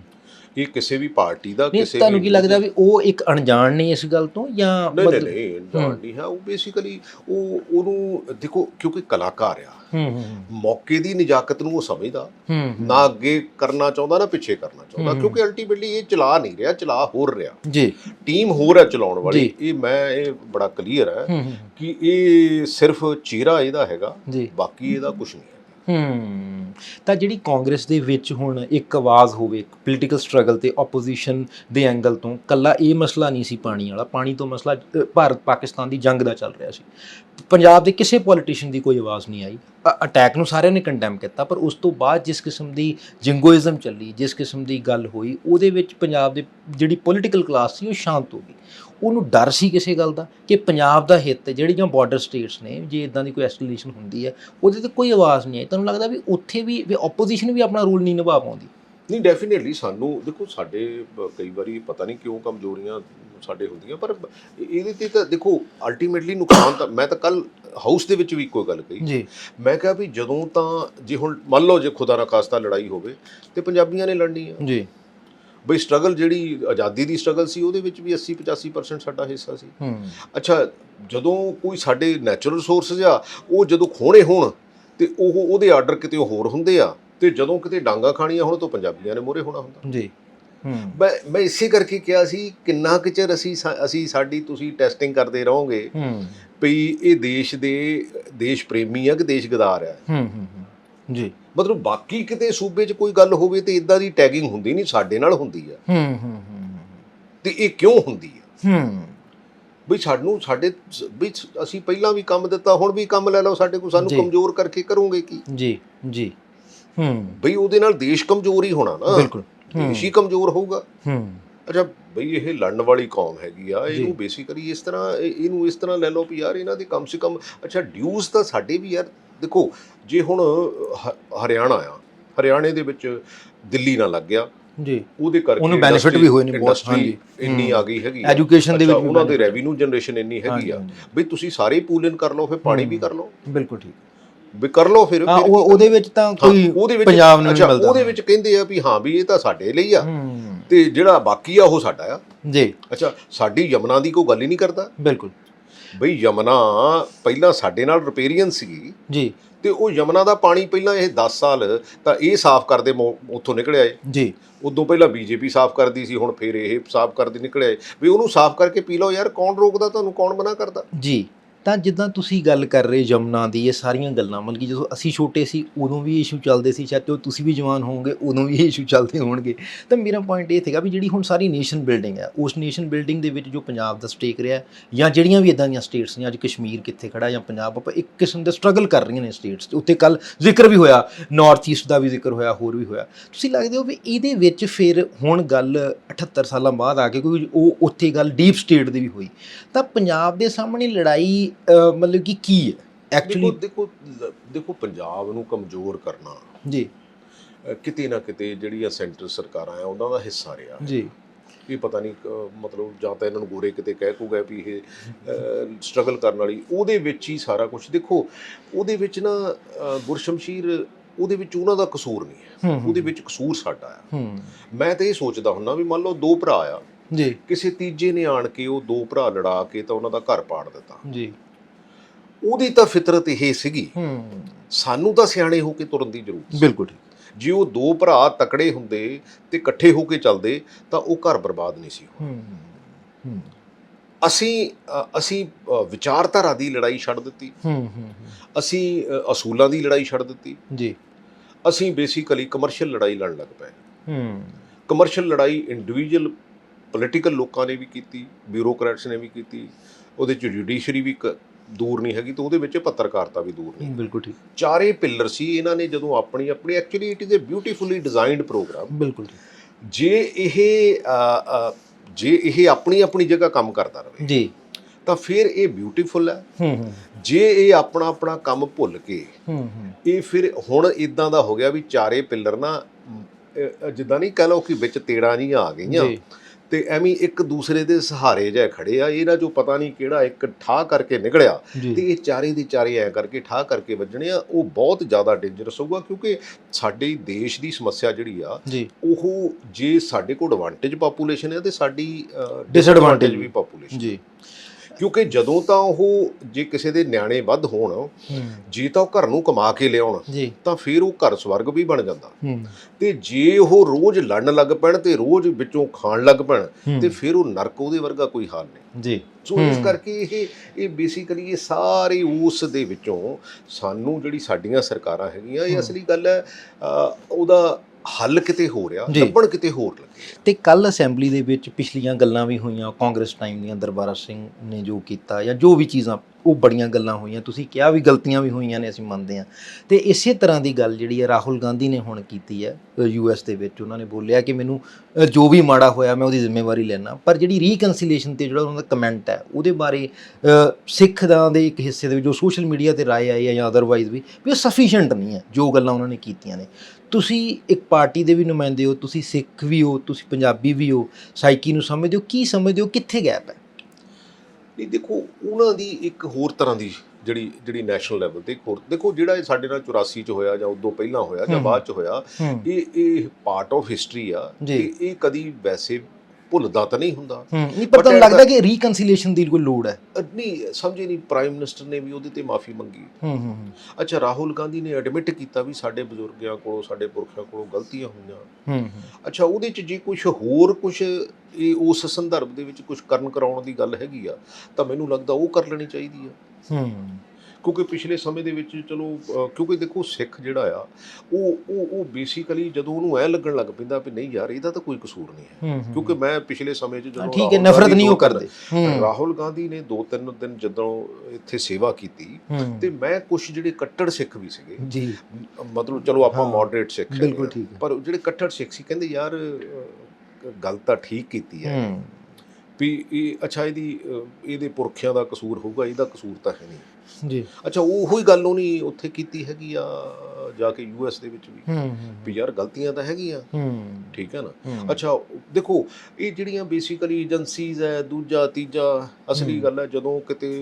ਇਹ ਕਿਸੇ ਵੀ ਪਾਰਟੀ ਦਾ ਕਿਸੇ ਤੁਹਾਨੂੰ ਕੀ ਲੱਗਦਾ ਵੀ ਉਹ ਇੱਕ ਅਣਜਾਣ ਨੇ ਇਸ ਗੱਲ ਤੋਂ ਜਾਂ ਨਹੀਂ ਨਹੀਂ ਨਹੀਂ ਜਾਣ ਨਹੀਂ ਹੈ। ਉਹ ਬੇਸਿਕਲੀ ਉਹ ਉਹਨੂੰ ਦੇਖੋ ਕਿਉਂਕਿ ਕਲਾਕਾਰ ਆ। ਮੌਕੇ ਦੀ ਨਜਾਕਤ ਨੂੰ ਉਹ ਸਮਝਦਾ। ਨਾ ਅੱਗੇ ਕਰਨਾ ਚਾਹੁੰਦਾ ਨਾ ਪਿੱਛੇ ਕਰਨਾ ਚਾਹੁੰਦਾ। ਕਿਉਂਕਿ ਅਲਟੀਮੇਟਲੀ ਇਹ ਚਲਾ ਨਹੀਂ ਰਿਹਾ ਚਲਾ ਹੋਰ ਰਿਹਾ। ਜੀ। ਟੀਮ ਹੋਰ ਹੈ ਚਲਾਉਣ ਵਾਲੀ। ਇਹ ਮੈਂ ਇਹ ਬੜਾ ਕਲੀਅਰ ਹੈ ਕਿ ਇਹ ਸਿਰਫ ਚਿਹਰਾ ਇਹਦਾ ਹੈਗਾ। ਬਾਕੀ ਇਹਦਾ ਕੁਝ ਨਹੀਂ ਹੂੰ। ਤਾਂ ਜਿਹੜੀ ਕਾਂਗਰਸ ਦੇ ਵਿੱਚ ਹੁਣ ਇੱਕ ਆਵਾਜ਼ ਹੋਵੇ ਪੋਲੀਟੀਕਲ ਸਟਰਗਲ ਤੇ ਆਪੋਜੀਸ਼ਨ ਦੇ ਐਂਗਲ ਤੋਂ, ਕੱਲਾ ਇਹ ਮਸਲਾ ਨਹੀਂ ਸੀ ਪਾਣੀ ਵਾਲਾ। ਪਾਣੀ ਤੋਂ ਮਸਲਾ ਭਾਰਤ ਪਾਕਿਸਤਾਨ ਦੀ ਜੰਗ ਦਾ ਚੱਲ ਰਿਹਾ ਸੀ। ਪੰਜਾਬ ਦੇ ਕਿਸੇ ਪੋਲੀਟੀਸ਼ੀਅਨ ਦੀ ਕੋਈ ਆਵਾਜ਼ ਨਹੀਂ ਆਈ। ਅਟੈਕ ਨੂੰ ਸਾਰਿਆਂ ਨੇ ਕੰਡੈਮ ਕੀਤਾ, ਪਰ ਉਸ ਤੋਂ ਬਾਅਦ ਜਿਸ ਕਿਸਮ ਦੀ ਜਿੰਗੋਇਜ਼ਮ ਚੱਲੀ, ਜਿਸ ਕਿਸਮ ਦੀ ਗੱਲ ਹੋਈ, ਉਹਦੇ ਵਿੱਚ ਪੰਜਾਬ ਦੇ ਜਿਹੜੀ ਪੋਲੀਟੀਕਲ ਕਲਾਸ ਸੀ, ਉਹ ਸ਼ਾਂਤ ਹੋ ਗਈ। ਉਹਨੂੰ ਡਰ ਸੀ ਕਿਸੇ ਗੱਲ ਦਾ ਕਿ ਪੰਜਾਬ ਦਾ ਹਿੱਤ ਜਿਹੜੀਆਂ ਬਾਰਡਰ ਸਟੇਟਸ ਨੇ ਜੇ ਇਦਾਂ ਦੀ ਕੋਈ ਐਸਕੇਲੇਸ਼ਨ ਹੁੰਦੀ ਹੈ ਉਹਦੇ ਤੇ ਕੋਈ ਆਵਾਜ਼ ਨਹੀਂ ਆਈ। ਤੁਹਾਨੂੰ ਲੱਗਦਾ ਵੀ ਉੱਥੇ ਵੀ ਵੀ ਆਪੋਜੀਸ਼ਨ ਵੀ ਆਪਣਾ ਰੋਲ ਨਹੀਂ ਨਿਭਾ ਪਾਉਂਦੀ? ਨਹੀਂ ਡੈਫੀਨਿਟਲੀ ਸਾਨੂੰ ਦੇਖੋ ਸਾਡੇ ਕਈ ਵਾਰੀ ਪਤਾ ਨਹੀਂ ਕਿਉਂ ਕਮਜ਼ੋਰੀਆਂ ਸਾਡੇ ਹੁੰਦੀਆਂ ਪਰ ਇਹਦੇ ਤੇ ਤਾਂ ਦੇਖੋ ਅਲਟੀਮੇਟਲੀ ਨੁਕਸਾਨ ਤਾਂ ਮੈਂ ਤਾਂ ਕੱਲ ਹਾਊਸ ਦੇ ਵਿੱਚ ਵੀ ਇੱਕੋ ਗੱਲ ਕਹੀ। ਜੀ। ਮੈਂ ਕਿਹਾ ਵੀ ਜਦੋਂ ਤਾਂ ਜੇ ਹੁਣ ਮੰਨ ਲਓ ਜੇ ਖੁਦਾ ਨਾ ਖਾਸਤਾ ਲੜਾਈ ਹੋਵੇ ਤੇ ਪੰਜਾਬੀਆਂ ਨੇ ਲੜਨੀ ਆ। ਜੀ। ਬਈ ਸਟਰਗਲ ਜਿਹੜੀ ਆਜ਼ਾਦੀ ਦੀ ਸਟਰਗਲ ਸੀ ਉਹਦੇ ਵਿੱਚ ਵੀ 80 85% ਸਾਡਾ ਹਿੱਸਾ ਸੀ। ਹੂੰ। ਅੱਛਾ ਜਦੋਂ ਕੋਈ ਸਾਡੇ ਨੈਚੁਰਲ ਰਿਸੋਰਸਸ ਆ ਉਹ ਜਦੋਂ ਖੋਣੇ ਹੋਣ ਤੇ ਉਹ ਉਹਦੇ ਆਰਡਰ ਕਿਤੇ ਹੋਰ ਹੁੰਦੇ ਆ ਤੇ ਜਦੋਂ ਕਿਤੇ ਡਾਂਗਾ ਖਾਣੀਆਂ ਹੁਣ ਤਾਂ ਪੰਜਾਬੀਆਂ ਨੇ ਮੋਰੇ ਹੋਣਾ ਹੁੰਦਾ। ਜੀ। ਮੈਂ ਮੈਂ ਇਸੇ ਕਰਕੇ ਕਿਹਾ ਸੀ ਕਿੰਨਾ ਕੁ ਚਿਰ ਅਸੀਂ ਅਸੀਂ ਸਾਡੀ ਤੁਸੀਂ ਟੈਸਟਿੰਗ ਕਰਦੇ ਰਹੋਗੇ ਹੂੰ। ਵੀ ਇਹ ਦੇਸ਼ ਦੇ ਦੇਸ਼ ਪ੍ਰੇਮੀ ਆ ਕਿ ਦੇਸ਼ ਗਦਾਰ ਆ? ਹੂੰ ਹੂੰ ਹੂੰ। ਜੀ। ਮਤਲਬ ਬਾਕੀ ਕਿਤੇ ਸੂਬੇ 'ਚ ਕੋਈ ਗੱਲ ਹੋਵੇ ਤੇ ਇਦਾਂ ਦੀ ਟੈਗਿੰਗ ਹੁੰਦੀ ਨਹੀਂ ਸਾਡੇ ਨਾਲ ਹੁੰਦੀ ਆ। ਹੂੰ ਹੂੰ ਹੂੰ ਤੇ ਇਹ ਕਿਉਂ ਹੁੰਦੀ ਆ? ਹੂੰ। ਵੀ ਸਾਨੂੰ ਸਾਡੇ ਵੀ ਅਸੀਂ ਪਹਿਲਾਂ ਵੀ ਕੰਮ ਦਿੱਤਾ ਹੁਣ ਵੀ ਕੰਮ ਲੈ ਲਓ ਸਾਡੇ ਕੋਲ ਸਾਨੂੰ। ਕਮਜ਼ੋਰ ਕਰਕੇ ਕਰੋਗੇ ਕੀ? ਜੀ ਜੀ। ਹੂੰ। ਬਈ ਉਹਦੇ ਨਾਲ ਦੇਸ਼ ਕਮਜ਼ੋਰ ਹੀ ਹੋਣਾ ਨਾ। ਬਿਲਕੁਲ। ਦੇਸ਼ ਹੀ ਕਮਜ਼ੋਰ ਹੋਊਗਾ। ਹੂੰ। ਅੱਛਾ ਬਈ ਇਹ ਲੜਨ ਵਾਲੀ ਕੌਮ ਹੈਗੀ ਆ। ਇਹਨੂੰ ਬੇਸਿਕਲੀ ਇਸ ਤਰ੍ਹਾਂ ਇਹ- ਇਹਨੂੰ ਇਸ ਤਰ੍ਹਾਂ ਲੈ ਲਓ ਵੀ ਯਾਰ ਇਹਨਾਂ ਦੇ ਕਮ ਸੇ ਕਮ ਅੱਛਾ ਡਿਊਜ਼ ਤਾਂ ਸਾਡੇ ਵੀ ਯਾਰ ਦੇਖੋ ਜੇ ਹੁਣ ਹਰਿਆਣਾ ਆ ਹਰਿਆਣੇ ਦੇ ਵਿੱਚ ਦਿੱਲੀ ਨਾਲ ਲੱਗ ਗਿਆ ਜੀ ਉਹਦੇ ਕਰਕੇ ਉਹਨੂੰ industry- ਵੀ ਹੋਏ ਨੇ ਬਹੁਤ, ਹਾਂਜੀ। ਇੰਨੀ। ਆ ਗਈ ਹੈਗੀ। ਐਜੂਕੇਸ਼ਨ ਦੇ ਵਿੱਚ ਉਹਨਾਂ ਦੇ। ਰੈਵਨਿਊ ਜਨਰੇਸ਼ਨ ਇੰਨੀ ਹੈਗੀ ਆ। ਵੀ ਤੁਸੀਂ ਸਾਰੇ ਪੂਲ ਇਨ ਕਰ ਲਓ ਫਿਰ ਪਾਣੀ ਵੀ। ਕਰ ਲਓ ਬਿਲਕੁਲ ਠੀਕ ਵੀ ਕਰ ਲਓ ਫਿਰ ਉਹਦੇ ਵਿੱਚ ਤਾਂ ਕੋਈ ਉਹਦੇ ਵਿੱਚ ਪੰਜਾਬ ਨੂੰ ਨਹੀਂ ਮਿਲਦਾ ਉਹਦੇ ਵਿੱਚ ਕਹਿੰਦੇ ਆ ਵੀ ਹਾਂ ਵੀ ਇਹ ਤਾਂ ਸਾਡੇ ਲਈ ਆ ਤੇ ਜਿਹੜਾ ਬਾਕੀ ਆ ਉਹ ਸਾਡਾ ਆ ਜੀ ਅੱਛਾ ਸਾਡੀ ਯਮਨਾ ਦੀ ਕੋਈ ਗੱਲ ਹੀ ਨਹੀਂ ਕਰਦਾ ਬਿਲਕੁਲ ਬਈ ਯਮਨਾ ਪਹਿਲਾਂ ਸਾਡੇ ਨਾਲ ਰਿਪੇਰੀਅਨ ਸੀਗੀ। ਜੀ। ਤੇ ਉਹ ਯਮਨਾ ਦਾ ਪਾਣੀ ਪਹਿਲਾਂ ਇਹ 10 ਸਾਲ ਤਾਂ ਇਹ ਸਾਫ਼ ਕਰਦੇ ਮੋ- ਉੱਥੋਂ ਨਿਕਲਿਆ ਏ ਜੀ। ਉਦੋਂ ਪਹਿਲਾਂ ਬੀਜੇਪੀ ਸਾਫ਼ ਕਰਦੀ ਸੀ ਹੁਣ ਫਿਰ ਇਹ ਸਾਫ਼ ਕਰਦੀ ਨਿਕਲਿਆ ਏ ਵੀ ਉਹਨੂੰ ਸਾਫ਼ ਕਰਕੇ ਪੀ ਲਓ ਯਾਰ ਕੌਣ ਰੋਕਦਾ ਤੁਹਾਨੂੰ ਕੌਣ ਮਨਾ ਕਰਦਾ? ਜੀ। ਤਾਂ ਜਿੱਦਾਂ ਤੁਸੀਂ ਗੱਲ ਕਰ ਰਹੇ ਜਮਨਾ ਦੀ, ਇਹ ਸਾਰੀਆਂ ਗੱਲਾਂ, ਮਤਲਬ ਕਿ ਜਦੋਂ ਅਸੀਂ ਛੋਟੇ ਸੀ, ਉਦੋਂ ਵੀ ਇਸ਼ੂ ਚੱਲਦੇ ਸੀ ਸ਼ਾਇਦ ਜਦੋਂ ਤੁਸੀਂ ਵੀ ਜਵਾਨ ਹੋਵੋਗੇ, ਉਦੋਂ ਵੀ ਇਹ ਇਸ਼ੂ ਚੱਲਦੇ ਹੋਣਗੇ। ਤਾਂ ਮੇਰਾ ਪੁਆਇੰਟ ਇਹ ਸੀਗਾ ਵੀ ਜਿਹੜੀ ਹੁਣ ਸਾਰੀ ਨੇਸ਼ਨ ਬਿਲਡਿੰਗ ਹੈ ਉਸ ਨੇਸ਼ਨ ਬਿਲਡਿੰਗ ਦੇ ਵਿੱਚ ਜੋ ਪੰਜਾਬ ਦਾ ਸਟੇਕ ਰਿਹਾ, ਜਾਂ ਜਿਹੜੀਆਂ ਵੀ ਇਦਾਂ ਦੀਆਂ ਸਟੇਟਸ ਨੇ, ਅੱਜ ਕਸ਼ਮੀਰ ਕਿੱਥੇ ਖੜਾ ਜਾਂ ਪੰਜਾਬ, ਆਪਾਂ ਇੱਕ ਕਿਸਮ ਦਾ ਸਟਰਗਲ ਕਰ ਰਹੀਆਂ ਨੇ ਸਟੇਟਸ ਉੱਤੇ ਕੱਲ ਜ਼ਿਕਰ ਵੀ ਹੋਇਆ ਨਾਰਥ ਈਸਟ ਦਾ ਵੀ ਜ਼ਿਕਰ ਹੋਇਆ, ਹੋਰ ਵੀ ਹੋਇਆ। ਤੁਸੀਂ ਲੱਗਦੇ ਹੋ ਵੀ ਇਹਦੇ ਵਿੱਚ ਫਿਰ ਹੁਣ ਗੱਲ 78 ਸਾਲਾਂ ਬਾਅਦ ਆ ਕੇ ਕੋਈ ਉਹ ਉੱਥੇ ਗੱਲ ਡੀਪ ਸਟੇਟ ਦੀ ਵੀ ਹੋਈ। ਤਾਂ ਪੰਜਾਬ ਦੇ ਸਾਹਮਣੇ ਲੜਾਈ ਮਤਲਬ ਕਿ ਕੀ ਹੈ? ਐਕਚੁਅਲੀ ਦੇਖੋ ਦੇਖੋ ਪੰਜਾਬ ਨੂੰ ਕਮਜ਼ੋਰ ਕਰਨਾ। ਜੀ। ਕਿਤੇ ਨਾ ਕਿਤੇ ਜਿਹੜੀਆਂ ਸੈਂਟਰ ਸਰਕਾਰਾਂ ਆ ਉਹਨਾਂ ਦਾ ਹਿੱਸਾ ਰਿਹਾ ਜੀ। ਇਹ ਪਤਾ ਨਹੀਂ ਮਤਲਬ ਜਾਂ ਤਾਂ ਇਹਨਾਂ ਨੂੰ ਗੋਰੇ ਕਿਤੇ ਕਹਿ ਕੂਗਾ ਵੀ ਇਹ ਸਟਰਗਲ ਕਰਨ ਵਾਲੀ। ਉਹਦੇ ਵਿੱਚ ਹੀ ਸਾਰਾ ਕੁਝ ਦੇਖੋ ਉਹਦੇ ਵਿੱਚ ਨਾ ਗੁਰਸ਼ਮਸ਼ੀਰ ਉਹਦੇ ਵਿੱਚ ਉਹਨਾਂ ਦਾ ਕਸੂਰ ਨਹੀਂ ਹੈ। ਉਹਦੇ ਵਿੱਚ ਕਸੂਰ ਸਾਡਾ ਆ। ਮੈਂ ਤਾਂ ਇਹ ਸੋਚਦਾ ਹੁੰਨਾ ਵੀ ਮੰਨ ਲਓ ਦੋ ਭਰਾ ਆ। ਜੀ। ਕਿਸੇ ਤੀਜੇ ਨੇ ਆਣ ਕੇ ਉਹ ਦੋ ਭਰਾ ਲੜਾ ਕੇ ਤਾਂ ਉਹਨਾਂ ਦਾ ਘਰ ਪਾੜ ਦਿੱਤਾ। ਜੀ। ਉਹਦੀ ਤਾਂ ਫਿਤਰਤ ਇਹ ਸੀਗੀ ਹੂੰ। ਸਾਨੂੰ ਤਾਂ ਸਿਆਣੇ ਹੋ ਕੇ ਤੁਰਨ ਦੀ ਜ਼ਰੂਰਤ ਬਿਲਕੁਲ ਠੀਕ। ਜੇ ਉਹ ਦੋ ਭਰਾ ਤਕੜੇ ਹੁੰਦੇ ਤੇ ਇਕੱਠੇ ਹੋ ਕੇ ਚੱਲਦੇ ਤਾਂ ਉਹ ਘਰ ਬਰਬਾਦ ਨਹੀਂ ਸੀ ਹੋਣਾ। ਅਸੀਂ ਅਸੀਂ ਵਿਚਾਰਧਾਰਾ ਦੀ ਲੜਾਈ ਛੱਡ ਦਿੱਤੀ। ਅਸੀਂ ਅਸੂਲਾਂ ਦੀ ਲੜਾਈ ਛੱਡ ਦਿੱਤੀ। ਜੀ। ਅਸੀਂ ਬੇਸਿਕਲੀ ਕਮਰਸ਼ੀਅਲ ਲੜਾਈ ਲੜਨ ਲੱਗ ਪਏ। ਹੂੰ। ਕਮਰਸ਼ੀਅਲ ਲੜਾਈ ਇੰਡੀਵਿਜੂਅਲ ਪੋਲੀਟੀਕਲ ਲੋਕਾਂ ਨੇ ਵੀ ਕੀਤੀ ਬਿਊਰੋਕਰੈਟਸ ਨੇ ਵੀ ਕੀਤੀ ਉਹਦੇ ਚ ਜੁਡੀਸ਼ਰੀ ਵੀ ਦੂਰ ਨਹੀਂ ਹੈਗੀ ਤੇ ਉਹਦੇ ਵਿੱਚ ਪੱਤਰਕਾਰਤਾ ਵੀ ਦੂਰ ਨਹੀਂ। ਬਿਲਕੁਲ ਠੀਕ। ਚਾਰੇ ਪਿੱਲਰ ਸੀ ਇਹਨਾਂ ਨੇ ਜਦੋਂ ਆਪਣੀ ਆਪਣੀ actually it is a beautifully designed programme ਬਿਲਕੁਲ ਠੀਕ। ਜੇ ਇਹ ਜੇ ਇਹ ਆਪਣੀ ਆਪਣੀ ਜਗ੍ਹਾ ਕੰਮ ਕਰਦਾ ਰਹੇ ਜੀ। ਤਾਂ ਫਿਰ ਇਹ ਬਿਊਟੀਫੁਲ ਹੈ। ਹੂੰ ਹੂੰ। ਜੇ ਇਹ ਆਪਣਾ ਆਪਣਾ ਕੰਮ ਭੁੱਲ ਕੇ ਹੂੰ ਹੂੰ। ਇਹ ਫਿਰ ਹੁਣ ਇਦਾਂ ਦਾ ਹੋ ਗਿਆ ਵੀ ਚਾਰੇ ਪਿੱਲਰ ਨਾ ਜਿੱਦਾਂ ਨਹੀਂ ਕਹ ਲਓ ਕਿ ਵਿੱਚ ਤੇੜਾਂ ਜੀਆਂ ਆ ਗਈਆਂ ਜੀ। ਤੇ ਐਵੇਂ ਇੱਕ ਦੂਸਰੇ ਦੇ ਸਹਾਰੇ ਜਿਹਾ ਖੜੇ ਆ ਇਹਦਾ ਜੋ ਪਤਾ ਨਹੀਂ ਕਿਹੜਾ ਇੱਕ ਠਾਹ ਕਰਕੇ ਨਿਕਲਿਆ। ਤੇ ਜੀ ਇਹ ਚਾਰੇ ਦੇ ਚਾਰੇ ਐ ਕਰਕੇ ਠਾਹ ਕਰਕੇ ਵੱਜਣੇ ਆ ਉਹ ਬਹੁਤ ਜ਼ਿਆਦਾ ਡੇਂਜਰਸ ਹੋਊਗਾ ਕਿਉਂਕਿ ਸਾਡੇ ਦੇਸ਼ ਦੀ ਸਮੱਸਿਆ ਜਿਹੜੀ ਆ ਜੀ। ਉਹ ਜੇ ਸਾਡੇ ਕੋਲ ਐਡਵਾਂਟੇਜ ਪਾਪੂਲੇਸ਼ਨ ਹੈ ਤੇ ਸਾਡੀ Disadvantage ਵੀ ਪਾਪੂਲੇਸ਼ਨ ਜੀ। ਕਿਉਂਕਿ ਜਦੋਂ ਤਾਂ ਉਹ ਜੇ ਕਿਸੇ ਦੇ ਨਿਆਣੇ ਵੱਧ ਹੋਣ ਜੇ ਤਾਂ ਉਹ ਘਰ ਨੂੰ ਕਮਾ ਕੇ ਲਿਆਉਣ ਤਾਂ ਫਿਰ ਉਹ ਘਰ ਸਵਰਗ ਵੀ ਬਣ ਜਾਂਦਾ ਤੇ ਜੇ ਉਹ ਰੋਜ਼ ਲੜਨ ਲੱਗ ਪੈਣ ਤੇ ਰੋਜ਼ ਵਿੱਚੋਂ ਖਾਣ ਲੱਗ ਪੈਣ। ਤੇ ਫਿਰ ਉਹ ਨਰਕ ਉਹਦੇ ਵਰਗਾ ਕੋਈ ਹਾਲ ਨਹੀਂ ਜੀ ਸੋ ਇਸ। ਕਰਕੇ ਇਹ ਇਹ ਬੇਸਿਕਲੀ ਇਹ ਸਾਰੇ ਉਸ ਦੇ ਵਿੱਚੋਂ ਸਾਨੂੰ ਜਿਹੜੀ ਸਾਡੀਆਂ ਸਰਕਾਰਾਂ ਹੈਗੀਆਂ ਇਹ। ਅਸਲੀ ਗੱਲ ਹੈ ਉਹਦਾ ਹੱਲ ਕਿਤੇ ਹੋ ਰਿਹਾ। ਲੱਭਣ ਕਿਤੇ ਹੋਰ ਲੱਗੇ। ਤੇ ਕੱਲ ਅਸੈਂਬਲੀ ਦੇ ਵਿੱਚ ਪਿਛਲੀਆਂ ਗੱਲਾਂ ਵੀ ਹੋਈਆਂ ਕਾਂਗਰਸ ਟਾਈਮ ਦੀਆਂ ਦਰਬਾਰਾ ਸਿੰਘ ਨੇ ਜੋ ਕੀਤਾ ਜਾਂ ਜੋ ਵੀ ਚੀਜ਼ਾਂ ਉਹ ਬੜੀਆਂ ਗੱਲਾਂ ਹੋਈਆਂ ਤੁਸੀਂ ਕਿਹਾ ਵੀ ਗਲਤੀਆਂ ਵੀ ਹੋਈਆਂ ਨੇ ਅਸੀਂ ਮੰਨਦੇ ਹਾਂ। ਤੇ ਇਸੇ ਤਰ੍ਹਾਂ ਦੀ ਗੱਲ ਜਿਹੜੀ ਹੈ ਰਾਹੁਲ ਗਾਂਧੀ ਨੇ ਹੁਣ ਕੀਤੀ ਹੈ ਯੂਐਸ ਦੇ ਵਿੱਚ। ਉਹਨਾਂ ਨੇ ਬੋਲਿਆ ਕਿ ਮੈਨੂੰ ਜੋ ਵੀ ਮਾੜਾ ਹੋਇਆ ਮੈਂ ਉਹਦੀ ਜ਼ਿੰਮੇਵਾਰੀ ਲੈਣਾ ਪਰ ਜਿਹੜੀ ਰੀਕਨਸੀਲੀਏਸ਼ਨ ਤੇ ਜਿਹੜਾ ਉਹਨਾਂ ਦਾ ਕਮੈਂਟ ਹੈ ਉਹਦੇ ਬਾਰੇ ਅ, ਸਿੱਖ ਦਾ ਦੇ ਇੱਕ ਹਿੱਸੇ ਦੇ ਵਿੱਚ ਜੋ ਸੋਸ਼ਲ ਮੀਡੀਆ ਤੇ ਰਾਏ ਆਈ ਹੈ ਜਾਂ ਅਦਰਵਾਈਜ਼ ਵੀ ਵੀ ਉਹ ਸਫੀਸ਼ੀਐਂਟ ਨਹੀਂ ਹੈ ਜੋ ਗੱਲਾਂ ਉਹਨਾਂ ਨੇ ਕੀਤੀਆਂ ਨੇ। ਤੁਸੀਂ ਇੱਕ ਪਾਰਟੀ ਦੇ ਵੀ ਨੁਮਾਇੰਦੇ ਹੋ ਤੁਸੀਂ ਸਿੱਖ ਵੀ ਹੋ ਤੁਸੀਂ ਪੰਜਾਬੀ ਵੀ ਹੋ ਸਾਈਕੀ ਨੂੰ ਸਮਝਦੇ ਹੋ ਕੀ ਸਮਝਦੇ ਹੋ ਕਿੱਥੇ ਗੈਪ ਹੈ? ਨਹੀਂ ਦੇਖੋ ਉਹਨਾਂ ਦੀ ਇੱਕ ਹੋਰ ਤਰ੍ਹਾਂ ਦੀ ਜਿਹੜੀ ਜਿਹੜੀ ਨੈਸ਼ਨਲ ਲੈਵਲ ਤੇ ਹੋਰ ਦੇਖੋ ਜਿਹੜਾ ਇਹ ਸਾਡੇ ਨਾਲ 84 ਚ ਹੋਇਆ ਜਾਂ ਉਦੋਂ ਪਹਿਲਾਂ ਹੋਇਆ ਜਾਂ। ਬਾਅਦ ਚ ਹੋਇਆ ਇਹ ਇਹ ਪਾਰਟ ਆਫ ਹਿਸਟਰੀ ਆ। ਤੇ ਇਹ ਕਦੀ ਵੈਸੇ ਭੁੱਲਦਾ ਤਾਂ ਨਹੀਂ ਹੁੰਦਾ। ਨਹੀਂ ਪਰ ਤੁਹਾਨੂੰ ਲੱਗਦਾ ਕਿ ਰੀਕਨਸੀਲੀਏਸ਼ਨ ਦੀ ਕੋਈ ਲੋੜ ਹੈ? ਨਹੀਂ ਸਮਝੇ ਨਹੀਂ ਪ੍ਰਾਈਮ ਮਿਨਿਸਟਰ ਨੇ ਵੀ ਉਹਦੇ ਤੇ ਮਾਫੀ ਮੰਗੀ। ਹੂੰ ਹੂੰ ਅੱਛਾ ਰਾਹੁਲ ਗਾਂਧੀ ਨੇ ਐਡਮਿਟ ਕੀਤਾ ਵੀ ਸਾਡੇ ਬਜ਼ੁਰਗਾਂ ਕੋਲੋਂ ਸਾਡੇ ਪੁਰਖਿਆਂ ਕੋਲੋਂ ਗਲਤੀਆਂ ਹੋਈਆਂ। ਹੂੰ ਅੱਛਾ ਉਹਦੇ ਚ ਜੇ ਕੁਝ ਹੋਰ ਕੁਝ ਇਹ ਉਸ ਸੰਦਰਭ ਦੇ ਵਿੱਚ ਕੁਝ ਕਰਨ ਕਰਾਉਣ ਦੀ ਗੱਲ ਹੈਗੀ ਆ ਤਾਂ ਮੈਨੂੰ ਲੱਗਦਾ ਉਹ ਕਰ ਲੈਣੀ ਚਾਹੀਦੀ ਆ। ਹੂੰ। ਕਿਉਂਕਿ ਪਿਛਲੇ ਸਮੇਂ ਦੇ ਵਿੱਚ ਚਲੋ ਅ, ਕਿਉਂਕਿ ਦੇਖੋ ਸਿੱਖ ਜਿਹੜਾ ਆ ਉਹ ਉਹ ਉਹ ਬੇਸਿਕਲੀ ਜਦੋਂ ਉਹਨੂੰ ਐ ਲੱਗਣ ਲੱਗ ਪੈਂਦਾ ਵੀ ਨਹੀਂ ਯਾਰ ਇਹਦਾ ਤਾਂ ਕੋਈ ਕਸੂਰ ਨਹੀਂ ਹੈ। ਹੂੰ ਕਿਉਂਕਿ ਮੈਂ ਪਿਛਲੇ ਸਮੇਂ 'ਚ ਜਦੋਂ ਠੀਕ ਹੈ ਰਾਹੁਲ ਨਫ਼ਰਤ ਗਾਂਧੀ ਨਹੀਂ ਉਹ ਕਰਦੇ। ਹੂੰ। ਰਾਹੁਲ ਗਾਂਧੀ ਨੇ ਦੋ ਤਿੰਨ ਦਿਨ ਜਦੋਂ ਇੱਥੇ ਸੇਵਾ ਕੀਤੀ ਹੂੰ। ਤੇ ਮੈਂ ਕੁਝ ਜਿਹੜੇ ਕੱਟੜ ਸਿੱਖ ਵੀ ਸੀਗੇ ਜੀ। ਮਤਲਬ ਚਲੋ ਆਪਾਂ ਹਾਂ, ਮੋਡਰੇਟ ਸਿੱਖ ਹੈਗੇ ਬਿਲਕੁਲ ਆ, ਠੀਕ ਹੈ। ਪਰ ਜਿਹੜੇ ਕੱਟੜ ਸਿੱਖ ਸੀ ਕਹਿੰਦੇ ਯਾਰ ਅ, ਗੱਲ ਤਾਂ ਠੀਕ ਕੀਤੀ ਹੈ। ਹੂੰ। ਵੀ ਇਹ ਅੱਛਾ ਇਹਦੀ ਇਹਦੇ ਪੁਰਖਿਆਂ ਦਾ ਕਸੂਰ ਹੋਊਗਾ ਇਹਦਾ ਕਸੂਰ ਤਾਂ ਹੈ ਨਹੀਂ। ਜੀ। ਅੱਛਾ ਉਹ ਹੀ ਗੱਲ ਉਹਨੇ ਉੱਥੇ ਕੀਤੀ ਹੈਗੀ ਆ ਜਾ ਕੇ ਯੂਐਸ ਦੇ ਵਿੱਚ ਵੀ। ਵੀ ਯਾਰ ਗਲਤੀਆਂ ਤਾਂ ਹੈਗੀਆਂ। ਹੂੰ। ਠੀਕ ਹੈ ਨਾ? ਅੱਛਾ ਦੇਖੋ ਇਹ ਜਿਹੜੀਆਂ ਬੇਸਿਕਲੀ ਏਜੰਸੀਜ਼ ਹੈ ਦੂਜਾ ਤੀਜਾ ਅਸਲੀ। ਗੱਲ ਹੈ ਜਦੋਂ ਕਿਤੇ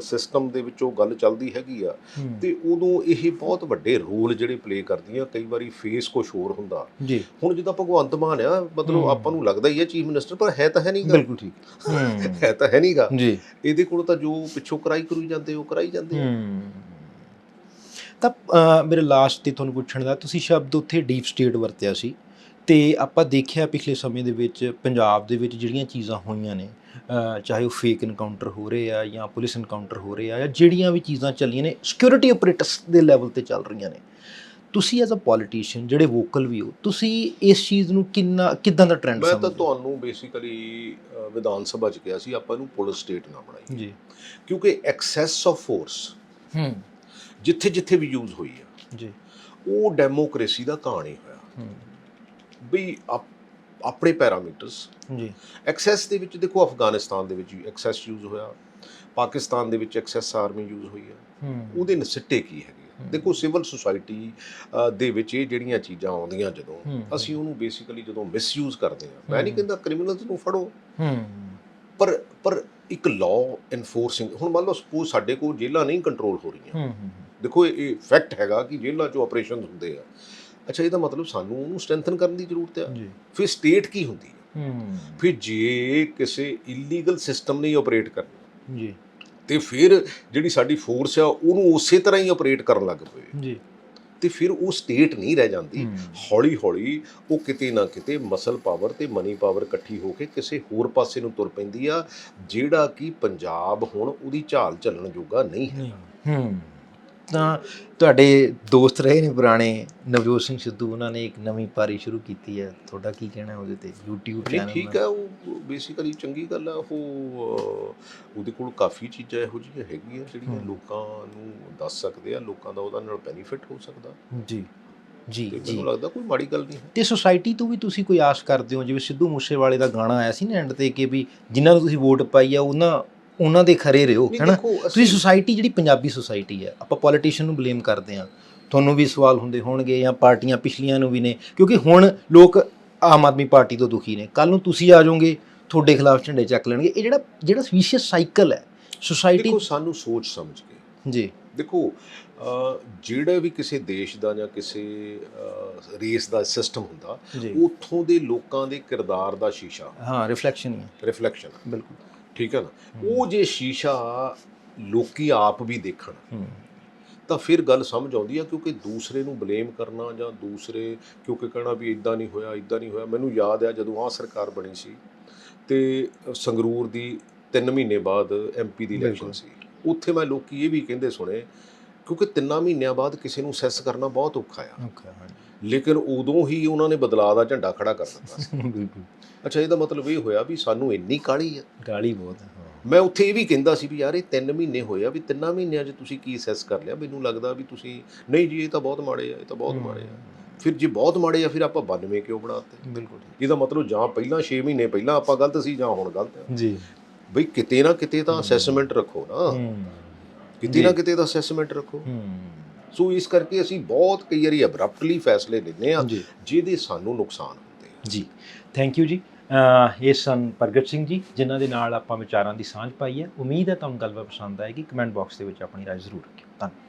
ਸਿਸਟਮ ਦੇ ਵਿੱਚੋਂ ਗੱਲ ਚੱਲਦੀ ਹੈਗੀ ਆ ਤੇ ਉਦੋਂ ਇਹ ਬਹੁਤ ਵੱਡੇ ਰੋਲ ਜਿਹੜੇ ਪਲੇ ਕਰਦੀਆਂ ਕਈ ਵਾਰੀ ਫੇਸ ਕੁਝ ਹੋਰ ਹੁੰਦਾ। ਜੀ। ਹੁਣ ਜਿੱਦਾਂ ਭਗਵੰਤ ਮਾਨ ਆ ਮਤਲਬ। ਆਪਾਂ ਨੂੰ ਲੱਗਦਾ ਹੀ ਹੈ ਚੀਫ ਮਿਨਿਸਟਰ ਪਰ ਹੈ ਤਾਂ ਹੈ ਨਹੀਂਗਾ ਬਿਲਕੁਲ ਠੀਕ। [laughs] ਹੂੰ ਤਾਂ ਹੈ ਨਹੀਂਗਾ ਜੀ। ਇਹਦੇ ਕੋਲ ਤਾਂ ਜੋ ਪਿੱਛੋਂ ਕਰਾਈ ਕਰੀ ਜਾਂਦੇ ਉਹ ਕਰਾਈ ਜਾਂਦੇ ਆ। ਹੂੰ। ਤਾਂ ਮੇਰੇ ਲਾਸਟ ਤੇ ਤੁਹਾਨੂੰ ਪੁੱਛਣ ਦਾ ਤੁਸੀਂ ਸ਼ਬਦ ਉੱਥੇ ਡੀਪ ਸਟੇਟ ਵਰਤਿਆ ਸੀ ਤੇ ਆਪਾਂ ਦੇਖਿਆ ਪਿਛਲੇ ਸਮੇਂ ਦੇ ਵਿੱਚ ਪੰਜਾਬ ਦੇ ਵਿੱਚ ਜਿਹੜੀਆਂ ਚੀਜ਼ਾਂ ਹੋਈਆਂ ਨੇ ਚਾਹੇ ਉਹ ਫੇਕ ਐਨਕਾਊਂਟਰ ਹੋ ਰਹੇ ਆ ਜਾਂ ਪੁਲਿਸ ਐਨਕਾਊਂਟਰ ਹੋ ਰਹੇ ਆ ਜਾਂ ਜਿਹੜੀਆਂ ਵੀ ਚੀਜ਼ਾਂ ਚੱਲੀਆਂ ਨੇ ਸਿਕਿਉਰਿਟੀ ਆਪਰੇਟਰਸ ਦੇ ਲੈਵਲ ਤੇ ਚੱਲ ਰਹੀਆਂ ਨੇ। ਤੁਸੀਂ ਐਜ਼ ਅ ਪੋਲੀਟੀਸ਼ੀਅਨ ਜਿਹੜੇ ਵੋਕਲ ਵੀ ਹੋ ਤੁਸੀਂ ਇਸ ਚੀਜ਼ ਨੂੰ ਕਿੰਨਾ ਕਿਦਾਂ ਦਾ ਟ੍ਰੈਂਡ ਮੈਂ ਤਾਂ ਸਮਝਦੇ? ਤੁਹਾਨੂੰ ਬੇਸਿਕਲੀ ਵਿਧਾਨ ਸਭਾ ਚ ਕਿਹਾ ਸੀ ਆਪਾਂ ਇਹਨੂੰ ਪੁਲਿਸ ਸਟੇਟ ਨਾ ਬਣਾਈ ਜੀ। ਕਿਉਂਕਿ ਐਕਸੈਸ ਆਫ ਫੋਰਸ ਹੂੰ। ਜਿੱਥੇ ਜਿੱਥੇ ਵੀ ਯੂਜ਼ ਹੋਈ ਆ। ਜੀ। ਉਹ ਡੈਮੋਕ੍ਰੇਸੀ ਦਾ ਕਹਾਣੀ ਹੋਇਆ। ਆਪ- ਆਪਣੇ ਪੈਰਾਮੀਟਰਸ ਜੀ। ਐਕਸੈਸ ਦੇ ਵਿੱਚ ਦੇਖੋ ਅਫਗਾਨਿਸਤਾਨ ਦੇ ਵਿੱਚ ਐਕਸੈਸ ਯੂਜ਼ ਹੋਇਆ। ਪਾਕਿਸਤਾਨ ਦੇ ਵਿੱਚ ਐਕਸੈਸ ਆਰਮੀ ਯੂਜ਼ ਹੋਈ ਆ। ਹੂੰ। ਉਹਦੇ ਨਸਿੱਟੇ ਕੀ ਹੈਗੇ। ਦੇਖੋ ਸਿਵਲ ਸੁਸਾਇਟੀ ਦੇ ਵਿੱਚ ਇਹ ਜਿਹੜੀਆਂ ਚੀਜ਼ਾਂ ਆਉਂਦੀਆਂ ਜਦੋਂ। ਅਸੀਂ ਉਹਨੂੰ ਬੇਸਿਕਲੀ ਜਦੋਂ ਮਿਸਯੂਜ਼ ਕਰਦੇ ਆ। ਮੈਂ ਨਹੀਂ। ਕਹਿੰਦਾ ਕ੍ਰਿਮੀਨਲਸ ਨੂੰ ਫੜੋ। ਪਰ ਪਰ ਇੱਕ ਲਾਅ ਐਨਫੋਰਸਿੰਗ ਹੁਣ ਮੰਨ ਲਓ ਸਪੋਜ਼ ਸਾਡੇ ਕੋਲ ਜੇਲ੍ਹਾਂ ਨਹੀਂ ਕੰਟਰੋਲ ਹੋ ਰਹੀਆਂ। ਦੇਖੋ ਇਹ- ਫੈਕਟ ਹੈਗਾ ਕਿ ਜੇਲ੍ਹਾਂ 'ਚ ਆਪਰੇਸ਼ਨਸ ਹੁੰਦੇ ਆ। ਅੱਛਾ ਇਹਦਾ ਮਤਲਬ ਸਾਨੂੰ ਉਹਨੂੰ ਸਟਰੈਂਥਨ ਕਰਨ ਦੀ ਜ਼ਰੂਰਤ ਆ। ਫਿਰ ਸਟੇਟ ਕੀ ਹੁੰਦੀ ਹੈ। ਫਿਰ ਜੇ ਕਿਸੇ ਇਲੀਗਲ ਸਿਸਟਮ ਨਹੀਂ ਆਪਰੇਟ ਕਰਨਾ ਜੀ। ਤੇ ਫਿਰ ਜਿਹੜੀ ਸਾਡੀ ਫੋਰਸ ਆ ਉਹਨੂੰ ਉਸੇ ਤਰ੍ਹਾਂ ਹੀ ਆਪਰੇਟ ਕਰਨ ਲੱਗ ਪਏ। ਜੀ। ਤੇ ਫਿਰ ਉਹ ਸਟੇਟ ਨਹੀਂ ਰਹਿ ਜਾਂਦੀ। ਹੌਲੀ ਹੌਲੀ ਉਹ ਕਿਤੇ ਨਾ ਕਿਤੇ ਮਸਲ ਪਾਵਰ ਤੇ ਮਨੀ ਪਾਵਰ ਇਕੱਠੀ ਹੋ ਕੇ ਕਿਸੇ ਹੋਰ ਪਾਸੇ ਨੂੰ ਤੁਰ ਪੈਂਦੀ ਆ ਜਿਹੜਾ ਕਿ ਪੰਜਾਬ ਹੁਣ ਉਹਦੀ ਝਾਲ ਚੱਲਣ ਜੋਗਾ ਨਹੀਂ ਹੈ। ਹੂੰ। ਤਾਂ ਤੁਹਾਡੇ ਦੋਸਤ ਰਹੇ ਨੇ ਪੁਰਾਣੇ? ਨਵਜੋਤ ਸਿੰਘ ਸਿੱਧੂ ਉਹਨਾਂ ਨੇ ਇੱਕ ਨਵੀਂ ਪਾਰੀ ਸ਼ੁਰੂ ਕੀਤੀ ਹੈ। ਤੁਹਾਡਾ ਕੀ ਕਹਿਣਾ ਉਹਦੇ ਤੇ? YouTube ਨਹੀਂ ਚੈਨਲ ਠੀਕ ਹੈ ਉਹ ਬੇਸਿਕਲੀ ਚੰਗੀ ਗੱਲ ਆ ਉਹ ਉਹਦੇ ਕੋਲ ਕਾਫੀ ਚੀਜ਼ਾਂ ਇਹੋ ਜਿਹੀਆਂ ਹੈਗੀਆਂ ਜਿਹੜੀਆਂ। ਲੋਕਾਂ ਨੂੰ ਦੱਸ ਸਕਦੇ ਆ ਲੋਕਾਂ ਦਾ ਉਹਦਾ ਨਾਲ ਬੈਨੀਫਿਟ ਹੋ ਸਕਦਾ। ਜੀ ਜੀ ਜੀ। ਮੈਨੂੰ ਲੱਗਦਾ ਕੋਈ ਮਾੜੀ ਗੱਲ ਨਹੀਂ ਹੈ। ਤੇ ਸੁਸਾਇਟੀ ਤੋਂ ਵੀ ਤੁਸੀਂ ਕੋਈ ਆਸ ਕਰਦੇ ਹੋ? ਜਿਵੇਂ ਸਿੱਧੂ ਮੂਸੇਵਾਲੇ ਦਾ ਗਾਣਾ ਆਇਆ ਸੀ ਨਾ ਐਂਡ ਤੇ ਕਿ ਵੀ ਜਿਨ੍ਹਾਂ ਨੂੰ ਤੁਸੀਂ ਵੋਟ ਪਾਈ ਆ ਉਹਨਾਂ ਉਹਨਾਂ ਦੇ ਖਰੇ ਰਹੋ ਹੈਨਾ? ਤੁਸੀਂ ਸੁਸਾਇਟੀ ਜਿਹੜੀ ਪੰਜਾਬੀ ਸੁਸਾਇਟੀ ਹੈ ਆਪਾਂ ਪੋਲੀਟੀਸ਼ੀਅਨ ਨੂੰ ਬਲੇਮ ਕਰਦੇ ਆ ਤੁਹਾਨੂੰ ਵੀ ਸਵਾਲ ਹੁੰਦੇ ਹੋਣਗੇ ਜਾਂ ਪਾਰਟੀਆਂ ਪਿਛਲੀਆਂ ਨੂੰ ਵੀ ਨੇ ਕਿਉਂਕਿ ਹੁਣ ਲੋਕ ਆਮ ਆਦਮੀ ਪਾਰਟੀ ਤੋਂ ਦੁਖੀ ਨੇ। ਕੱਲ ਨੂੰ ਤੁਸੀਂ ਆ ਜਾਓਗੇ ਤੁਹਾਡੇ ਖਿਲਾਫ ਝੰਡੇ ਚੱਕ ਲੈਣਗੇ। ਇਹ ਜਿਹੜਾ ਜਿਹੜਾ ਵਿਸ਼ੇਸ਼ ਸਾਈਕਲ ਹੈ ਸੁਸਾਇਟੀ ਦੇਖੋ ਸਾਨੂੰ ਸੋਚ ਸਮਝ ਕੇ। ਜੀ। ਦੇਖੋ ਜਿਹੜਾ ਵੀ ਕਿਸੇ ਦੇਸ਼ ਦਾ ਜਾਂ ਕਿਸੇ ਰੇਸ ਦਾ ਸਿਸਟਮ ਹੁੰਦਾ ਉੱਥੋਂ ਦੇ ਲੋਕਾਂ ਦੇ ਕਿਰਦਾਰ ਦਾ ਸ਼ੀਸ਼ਾ ਹਾਂ ਰਿਫਲੈਕਸ਼ਨ ਹੈ ਰਿਫਲੈਕਸ਼ਨ ਬਿਲਕੁਲ। ਠੀਕ ਹੈ ਨਾ? ਉਹ ਜੇ ਸ਼ੀਸ਼ਾ ਲੋਕੀ ਆਪ ਵੀ ਦੇਖਣ ਤਾਂ ਫਿਰ ਗੱਲ ਸਮਝ ਆਉਂਦੀ ਆ ਕਿਉਂਕਿ ਦੂਸਰੇ ਨੂੰ ਬਲੇਮ ਕਰਨਾ ਜਾਂ ਦੂਸਰੇ ਕਿਉਂਕਿ ਕਹਿਣਾ ਵੀ ਇਦਾਂ ਨਹੀਂ ਹੋਇਆ ਇਦਾਂ ਨਹੀਂ ਹੋਇਆ। ਮੈਨੂੰ ਯਾਦ ਆ ਜਦੋਂ ਆਹ ਸਰਕਾਰ ਬਣੀ ਸੀ ਤੇ ਸੰਗਰੂਰ ਦੀ 3 ਮਹੀਨੇ ਬਾਅਦ ਐਮਪੀ ਦੀ ਇਲੈਕਸ਼ਨ। ਸੀ। ਉੱਥੇ ਮੈਂ ਲੋਕੀ ਇਹ ਵੀ ਕਹਿੰਦੇ ਸੁਣੇ ਕਿਉਂਕਿ ਤਿੰਨਾਂ ਮਹੀਨਿਆਂ ਬਾਅਦ ਕਿਸੇ ਨੂੰ ਸੈਸ ਕਰਨਾ ਬਹੁਤ ਔਖਾ ਆ। ਹਾਂ। ਲੇਕਿਨ ਉਦੋਂ ਹੀ ਉਹਨਾਂ ਨੇ ਬਦਲਾਅ ਦਾ ਝੰਡਾ ਖੜਾ ਕਰ ਦਿੱਤਾ ਸੀ। [laughs] ਬਿਲਕੁਲ। ਅੱਛਾ ਇਹਦਾ ਮਤਲਬ ਇਹ ਹੋਇਆ ਵੀ ਸਾਨੂੰ ਇੰਨੀ ਕਾਹਲੀ ਆ। ਗਾਲੀ ਬਹੁਤ ਹੈ ਮੈਂ ਉੱਥੇ ਇਹ ਵੀ ਕਹਿੰਦਾ ਸੀ ਵੀ ਯਾਰ ਇਹ 3 ਮਹੀਨੇ ਹੋਏ ਆ ਵੀ ਤਿੰਨਾਂ ਮਹੀਨਿਆਂ 'ਚ ਤੁਸੀਂ ਕੀ ਸੈਸ ਕਰ ਲਿਆ? ਮੈਨੂੰ ਲੱਗਦਾ ਵੀ ਤੁਸੀਂ ਨਹੀਂ ਜੀ ਇਹ ਤਾਂ ਬਹੁਤ ਮਾੜੇ ਆ ਇਹ ਤਾਂ ਬਹੁਤ ਮਾੜੇ ਆ। ਫਿਰ ਜੇ ਬਹੁਤ ਮਾੜੇ ਆ ਫਿਰ ਆਪਾਂ 92 ਕਿਉਂ ਬਣਾਤੇ ਬਿਲਕੁਲ ਇਹਦਾ ਮਤਲਬ ਜਾਂ ਪਹਿਲਾਂ 6 ਮਹੀਨੇ ਪਹਿਲਾਂ ਆਪਾਂ ਗਲਤ ਸੀ ਜਾਂ ਹੁਣ ਗਲਤ ਆ। ਜੀ। ਬਈ ਕਿਤੇ ਨਾ ਕਿਤੇ ਤਾਂ ਅਸੈਸਮੈਂਟ ਰੱਖੋ ਨਾ। ਕਿਤੇ ਨਾ ਕਿਤੇ ਤਾਂ ਅਸੈਸਮੈਂਟ ਰੱਖੋ। ਹੂੰ। ਸੋ ਇਸ ਕਰਕੇ ਅਸੀਂ ਬਹੁਤ ਕਈ ਵਾਰੀ ਅਬਰਪਟਲੀ ਫੈਸਲੇ ਲੈਂਦੇ ਆ ਜਿਹਦੇ ਸਾਨੂੰ ਨੁਕਸਾਨ ਹੁੰਦੇ ਆ। ਜੀ। ਥੈਂਕ ਯੂ ਜੀ। ਇਹ ਸਨ ਪ੍ਰਗਟ ਸਿੰਘ ਜੀ ਜਿਨ੍ਹਾਂ ਦੇ ਨਾਲ ਆਪਾਂ ਵਿਚਾਰਾਂ ਦੀ ਸਾਂਝ ਪਾਈ ਹੈ। ਉਮੀਦ ਹੈ ਤੁਹਾਨੂੰ ਗੱਲਬਾਤ ਪਸੰਦ ਆਏਗੀ। ਕਮੈਂਟ ਬਾਕਸ ਦੇ ਵਿੱਚ ਆਪਣੀ ਰਾਏ ਜ਼ਰੂਰ ਰੱਖਿਓ। ਧੰਨਵਾਦ।